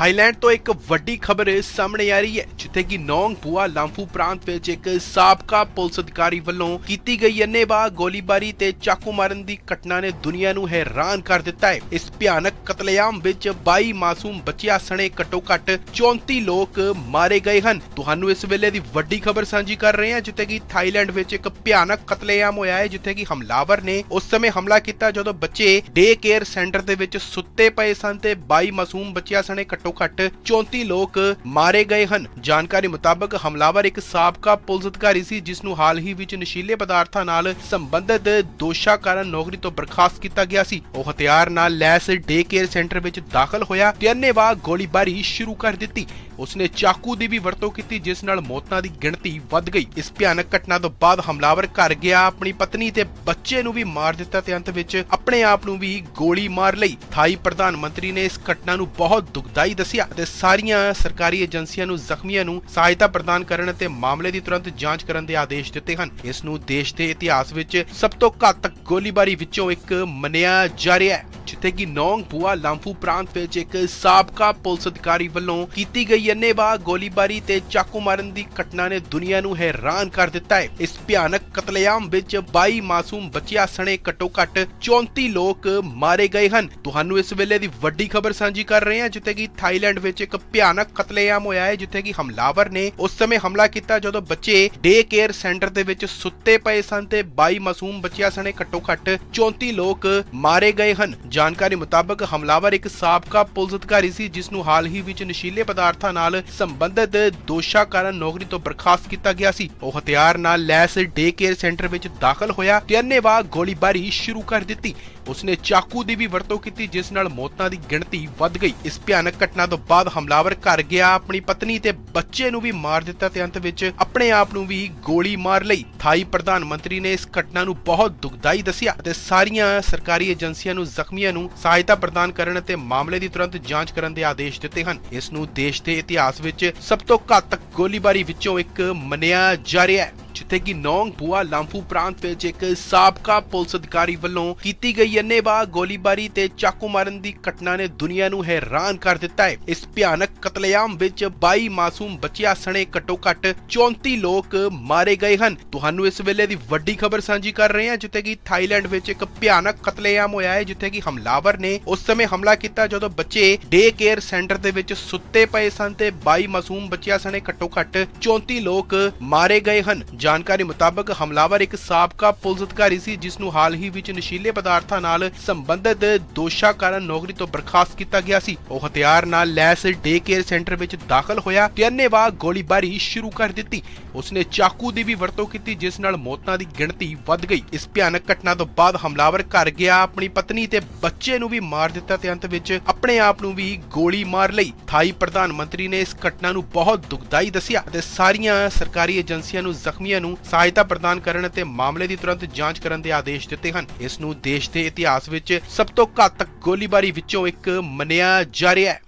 ਥਾਈਲੈਂਡ ਤੋਂ ਇੱਕ ਵੱਡੀ ਖਬਰ ਸਾਹਮਣੇ ਆ ਰਹੀ ਹੈ ਜਿੱਥੇ ਕਿ ਨੌਂਗ ਲਾਂਫੂ ਪ੍ਰਾਂਤ ਵਿੱਚ ਇੱਕ ਸਾਬਕਾ ਪੁਲਿਸ ਅਧਿਕਾਰੀ ਵੱਲੋਂ ਕੀਤੀ ਗਈ ਅੰਨ੍ਹੇਵਾਹ ਗੋਲੀਬਾਰੀ ਤੇ ਚਾਕੂ ਮਾਰਨ ਦੀ ਘਟਨਾ ਨੇ ਦੁਨੀਆ ਨੂੰ ਹੈਰਾਨ ਕਰ ਦਿੱਤਾ ਹੈ ਇਸ ਭਿਆਨਕ ਕਤਲੇਆਮ ਵਿੱਚ 22 ਮਾਸੂਮ ਬੱਚਿਆਂ ਸਣੇ ਘੱਟੋ-ਘੱਟ 34 ਲੋਕ ਮਾਰੇ ਗਏ ਹਨ ਤੁਹਾਨੂੰ ਇਸ ਵੇਲੇ ਦੀ ਵੱਡੀ ਖਬਰ ਸਾਂਝੀ ਕਰ ਰਹੇ ਹਾਂ ਜਿੱਥੇ ਕਿ ਥਾਈਲੈਂਡ ਵਿੱਚ ਇੱਕ ਭਿਆਨਕ ਕਤਲੇਆਮ ਹੋਇਆ ਹੈ ਜਿੱਥੇ ਕਿ ਹਮਲਾਵਰ ਨੇ ਉਸ ਸਮੇਂ ਹਮਲਾ ਕੀਤਾ ਜਦੋਂ ਬੱਚੇ ਡੇ ਕੇਅਰ ਸੈਂਟਰ ਦੇ ਵਿੱਚ ਸੁੱਤੇ ਪਏ ਸਨ ਤੇ 22 ਮਾਸੂਮ ਬੱਚਿਆਂ ਸਣੇ ਘੱਟੋ ਘੱਟ 34 ਲੋਕ ਮਾਰੇ ਗਏ ਹਨ। ਜਾਣਕਾਰੀ ਮੁਤਾਬਕ ਹਮਲਾਵਰ ਇੱਕ ਸਾਬਕਾ ਪੁਲਿਸ ਅਧਿਕਾਰੀ ਸੀ, ਜਿਸ ਨੂੰ ਹਾਲ ਹੀ ਵਿੱਚ ਨਸ਼ੀਲੇ ਪਦਾਰਥਾਂ ਨਾਲ ਸੰਬੰਧਿਤ ਦੋਸ਼ਾਂ ਕਾਰਨ ਨੌਕਰੀ ਤੋਂ ਬਰਖਾਸਤ ਕੀਤਾ ਗਿਆ ਸੀ। ਉਹ ਹਥਿਆਰ ਨਾਲ ਲੈਸ ਡੇ ਕੇਅਰ ਸੈਂਟਰ ਵਿੱਚ ਦਾਖਲ ਹੋਇਆ ਤੇ ਅੰਨ੍ਹੇਵਾਹ ਗੋਲੀਬਾਰੀ ਸ਼ੁਰੂ ਕਰ ਦਿੱਤੀ। ਉਸਨੇ ਚਾਕੂ ਦੀ ਵੀ ਵਰਤੋਂ ਕੀਤੀ, ਜਿਸ ਨਾਲ ਮੌਤਾਂ ਦੀ ਗਿਣਤੀ ਵੱਧ ਗਈ। ਇਸ ਭਿਆਨਕ ਘਟਨਾ ਤੋਂ ਬਾਅਦ ਹਮਲਾਵਰ ਘਰ ਗਿਆ, ਆਪਣੀ ਪਤਨੀ ਤੇ ਬੱਚੇ ਨੂੰ ਵੀ ਮਾਰ ਦਿੱਤਾ ਤੇ ਅੰਤ ਵਿੱਚ ਆਪਣੇ ਆਪ ਨੂੰ ਵੀ ਗੋਲੀ ਮਾਰ ਲਈ। ਥਾਈ ਪ੍ਰਧਾਨ ਮੰਤਰੀ ਨੇ ਇਸ ਘਟਨਾ ਨੂੰ ਬਹੁਤ ਦੁਖਦਾਈ ਦੱਸਿਆ ਤੇ ਸਾਰੀਆਂ ਸਰਕਾਰੀ ਏਜੰਸੀਆਂ ਨੂੰ ਜ਼ਖਮੀਆਂ ਨੂੰ ਸਹਾਇਤਾ ਪ੍ਰਦਾਨ ਕਰਨ ਅਤੇ ਮਾਮਲੇ ਦੀ ਤੁਰੰਤ ਜਾਂਚ ਕਰਨ ਦੇ ਆਦੇਸ਼ ਦਿੱਤੇ ਹਨ। ਇਸ ਨੂੰ ਦੇਸ਼ ਦੇ ਇਤਿਹਾਸ ਵਿੱਚ ਸਭ ਤੋਂ ਘਾਤਕ ਗੋਲੀਬਾਰੀ ਵਿੱਚੋਂ ਇੱਕ ਮੰਨਿਆ ਜਾ ਰਿਹਾ ਹੈ, ਜਿੱਥੇ ਕਿ ਨੌਂਗ ਲਾਂਫੂ ਪ੍ਰਾਂਤ ਵਿੱਚ ਇੱਕ ਸਾਬਕਾ ਪੁਲਿਸ ਅਧਿਕਾਰੀ ਵੱਲੋਂ ਕੀਤੀ ਗਈ ਅੰਨ੍ਹੇਵਾਹ ਗੋਲੀਬਾਰੀ ਤੇ ਚਾਕੂ ਮਾਰਨ ਦੀ ਘਟਨਾ ਨੇ ਦੁਨੀਆ ਨੂੰ ਹੈਰਾਨ ਕਰ ਦਿੱਤਾ ਹੈ। ਇਸ ਭਿਆਨਕ ਕਤਲੇਆਮ ਵਿੱਚ 22 ਮਾਸੂਮ ਬੱਚਿਆਂ ਸਣੇ ਘੱਟੋ-ਘੱਟ 34 ਲੋਕ ਮਾਰੇ ਗਏ ਹਨ। ਤੁਹਾਨੂੰ ਇਸ ਵੇਲੇ ਦੀ ਵੱਡੀ ਖਬਰ ਸਾਂਝੀ ਕਰ ਰਹੇ ਹਾਂ, ਜਿੱਥੇ ਕਿ ਥਾਈਲੈਂਡ ਵਿੱਚ ਇੱਕ ਭਿਆਨਕ ਕਤਲੇਆਮ ਹੋਇਆ ਹੈ, ਜਿੱਥੇ ਕਿ ਹਮਲਾਵਰ ਨੇ ਉਸ ਸਮੇਂ ਹਮਲਾ ਕੀਤਾ ਜਦੋਂ ਬੱਚੇ ਡੇ ਕੇਅਰ ਸੈਂਟਰ ਦੇ ਵਿੱਚ ਸੁੱਤੇ ਪਏ ਸਨ ਤੇ 22 ਮਾਸੂਮ ਬੱਚਿਆਂ ਸਣੇ ਘੱਟੋ-ਘੱਟ 34 ਲੋਕ ਮਾਰੇ ਗਏ ਹਨ। ਜਾਣਕਾਰੀ ਮੁਤਾਬਕ ਹਮਲਾਵਰ ਇੱਕ ਸਾਬਕਾ ਪੁਲਿਸ ਅਧਿਕਾਰੀ ਸੀ, ਜਿਸ ਨੂੰ ਹਾਲ ਹੀ ਵਿੱਚ ਨਸ਼ੀਲੇ ਪਦਾਰਥਾਂ ਨਾਲ ਸੰਬੰਧਿਤ ਦੋਸ਼ਾਂ ਕਾਰਨ ਨੌਕਰੀ ਤੋਂ ਬਰਖਾਸਤ ਕੀਤਾ ਗਿਆ ਸੀ। ਉਹ ਹਥਿਆਰ ਨਾਲ ਲੈਸ ਡੇ ਕੇਅਰ ਸੈਂਟਰ ਵਿੱਚ ਦਾਖਲ ਹੋਇਆ ਤੇ ਅੰਨ੍ਹੇਵਾਹ ਗੋਲੀਬਾਰੀ ਸ਼ੁਰੂ ਕਰ ਦਿੱਤੀ। ਉਸਨੇ ਚਾਕੂ ਦੀ ਵੀ ਵਰਤੋਂ ਕੀਤੀ, ਜਿਸ ਨਾਲ ਮੌਤਾਂ ਦੀ ਗਿਣਤੀ ਵੱਧ ਗਈ। ਇਸ ਭਿਆਨਕ ਘਟਨਾ ਤੋਂ ਬਾਅਦ ਹਮਲਾਵਰ ਘਰ ਗਿਆ, ਆਪਣੀ ਪਤਨੀ ਤੇ ਬੱਚੇ ਨੂੰ ਵੀ ਮਾਰ ਦਿੱਤਾ ਤੇ ਅੰਤ ਵਿੱਚ ਆਪਣੇ ਆਪ ਨੂੰ ਵੀ ਗੋਲੀ ਮਾਰ ਲਈ। ਥਾਈ ਪ੍ਰਧਾਨ ਮੰਤਰੀ ਨੇ ਇਸ ਘਟਨਾ ਨੂੰ ਬਹੁਤ ਦੁਖਦਾਈ ਦੱਸਿਆ ਅਤੇ ਸਾਰੀਆਂ ਸਰਕਾਰੀ ਏਜੰਸੀਆਂ ਨੂੰ, ਜ਼ਖਮੀਆਂ ਨੂੰ ਸਹਾਇਤਾ ਪ੍ਰਦਾਨ ਕਰਨ ਅਤੇ ਮਾਮਲੇ ਦੀ ਤੁਰੰਤ ਜਾਂਚ ਕਰਨ ਦੇ ਆਦੇਸ਼ ਦਿੱਤੇ ਹਨ। ਇਸ ਨੂੰ ਦੇਸ਼ ਦੇ ਇਤਿਹਾਸ ਵਿੱਚ ਸਭ ਤੋਂ ਘਾਤਕ ਗੋਲੀਬਾਰੀ ਵਿੱਚੋਂ ਇੱਕ ਮੰਨਿਆ ਜਾ ਰਿਹਾ ਹੈ। ਜਿੱਥੇ ਕਿ ਨੌਂਗ ਬੁਆ ਲਾਂਫੂ ਪ੍ਰਾਂਤ ਵਿੱਚ ਇੱਕ ਸਾਬਕਾ ਪੁਲਿਸ ਅਧਿਕਾਰੀ ਵੱਲੋਂ ਕੀਤੀ ਗਈ ਅੰਨ੍ਹੇਵਾਹ ਗੋਲੀਬਾਰੀ ਤੇ ਚਾਕੂ ਮਾਰਨ ਦੀ ਘਟਨਾ ਨੇ ਦੁਨੀਆ ਨੂੰ ਹੈਰਾਨ ਕਰ ਦਿੱਤਾ ਹੈ। ਇਸ ਭਿਆਨਕ ਕਤਲੇਆਮ ਵਿੱਚ 22 ਮਾਸੂਮ ਬੱਚਿਆਂ ਸਣੇ ਘੱਟੋ-ਘੱਟ 34 ਲੋਕ ਮਾਰੇ ਗਏ ਹਨ। ਤੁਹਾਨੂੰ ਇਸ ਵੇਲੇ ਦੀ ਵੱਡੀ ਖਬਰ ਸਾਂਝੀ ਕਰ ਰਹੇ ਹਾਂ, ਜਿੱਥੇ ਕਿ ਥਾਈਲੈਂਡ ਵਿੱਚ ਇੱਕ ਭਿਆਨਕ ਕਤਲੇਆਮ ਹੋਇਆ ਹੈ, ਜਿੱਥੇ ਕਿ ਹਮਲਾਵਰ ਨੇ ਉਸ ਸਮੇਂ ਹਮਲਾ ਕੀਤਾ ਜਦੋਂ ਬੱਚੇ ਡੇ ਕੇਅਰ ਸੈਂਟਰ ਦੇ ਵਿੱਚ ਸੁੱਤੇ ਪਏ ਸਨ ਤੇ 22 ਮਾਸੂਮ ਬੱਚਿਆਂ ਸਣੇ ਘੱਟੋ-ਘੱਟ 34 ਲੋਕ ਮਾਰੇ ਗਏ ਹਨ। ਜਾਣਕਾਰੀ ਮੁਤਾਬਕ ਹਮਲਾਵਰ ਇੱਕ ਸਾਬਕਾ ਪੁਲਿਸ ਅਧਿਕਾਰੀ ਸੀ, ਜਿਸ ਨੂੰ ਹਾਲ ਹੀ ਵਿੱਚ ਨਸ਼ੀਲੇ ਪਦਾਰਥਾਂ ਨਾਲ ਸੰਬੰਧਿਤ ਦੋਸ਼ਾਂ ਕਾਰਨ ਨੌਕਰੀ ਤੋਂ ਬਰਖਾਸਤ ਕੀਤਾ ਗਿਆ ਸੀ। ਉਹ ਹਥਿਆਰ ਨਾਲ ਲੈਸ ਡੇ ਕੇਅਰ ਸੈਂਟਰ ਵਿੱਚ ਦਾਖਲ ਹੋਇਆ ਤੇ ਅੰਨ੍ਹੇਵਾਹ ਗੋਲੀਬਾਰੀ ਸ਼ੁਰੂ ਕਰ ਦਿੱਤੀ। ਉਸਨੇ ਚਾਕੂ ਦੀ ਵੀ ਵਰਤੋਂ ਕੀਤੀ, ਜਿਸ ਨਾਲ ਮੌਤਾਂ ਦੀ ਗਿਣਤੀ ਵੱਧ ਗਈ। ਇਸ ਭਿਆਨਕ ਘਟਨਾ ਤੋਂ ਬਾਅਦ ਹਮਲਾਵਰ ਘਰ ਗਿਆ, ਆਪਣੀ ਪਤਨੀ ਤੇ ਬੱਚੇ ਨੂੰ ਵੀ ਮਾਰ ਦਿੱਤਾ ਤੇ ਅੰਤ ਵਿੱਚ ਆਪਣੇ ਆਪ ਨੂੰ ਵੀ ਗੋਲੀ ਮਾਰ ਲਈ। ਥਾਈ ਪ੍ਰਧਾਨ ਮੰਤਰੀ ਨੇ ਇਸ ਘਟਨਾ ਨੂੰ ਬਹੁਤ ਦੁਖਦਾਈ ਦੱਸਿਆ ਤੇ ਸਾਰੀਆਂ ਸਰਕਾਰੀ ਏਜੰਸੀਆਂ ਨੂੰ ਜ਼ਖਮੀਆਂ ਨੂੰ ਸਹਾਇਤਾ ਪ੍ਰਦਾਨ ਕਰਨ ਅਤੇ ਮਾਮਲੇ ਦੀ ਤੁਰੰਤ ਜਾਂਚ ਕਰਨ ਦੇ ਆਦੇਸ਼ ਦਿੱਤੇ ਹਨ। ਇਸ ਨੂੰ ਦੇਸ਼ ਦੇ ਇਤਿਹਾਸ ਵਿੱਚ ਸਭ ਤੋਂ ਘਾਤਕ ਗੋਲੀਬਾਰੀ ਵਿੱਚੋਂ ਇੱਕ ਮੰਨਿਆ ਜਾ ਰਿਹਾ ਹੈ।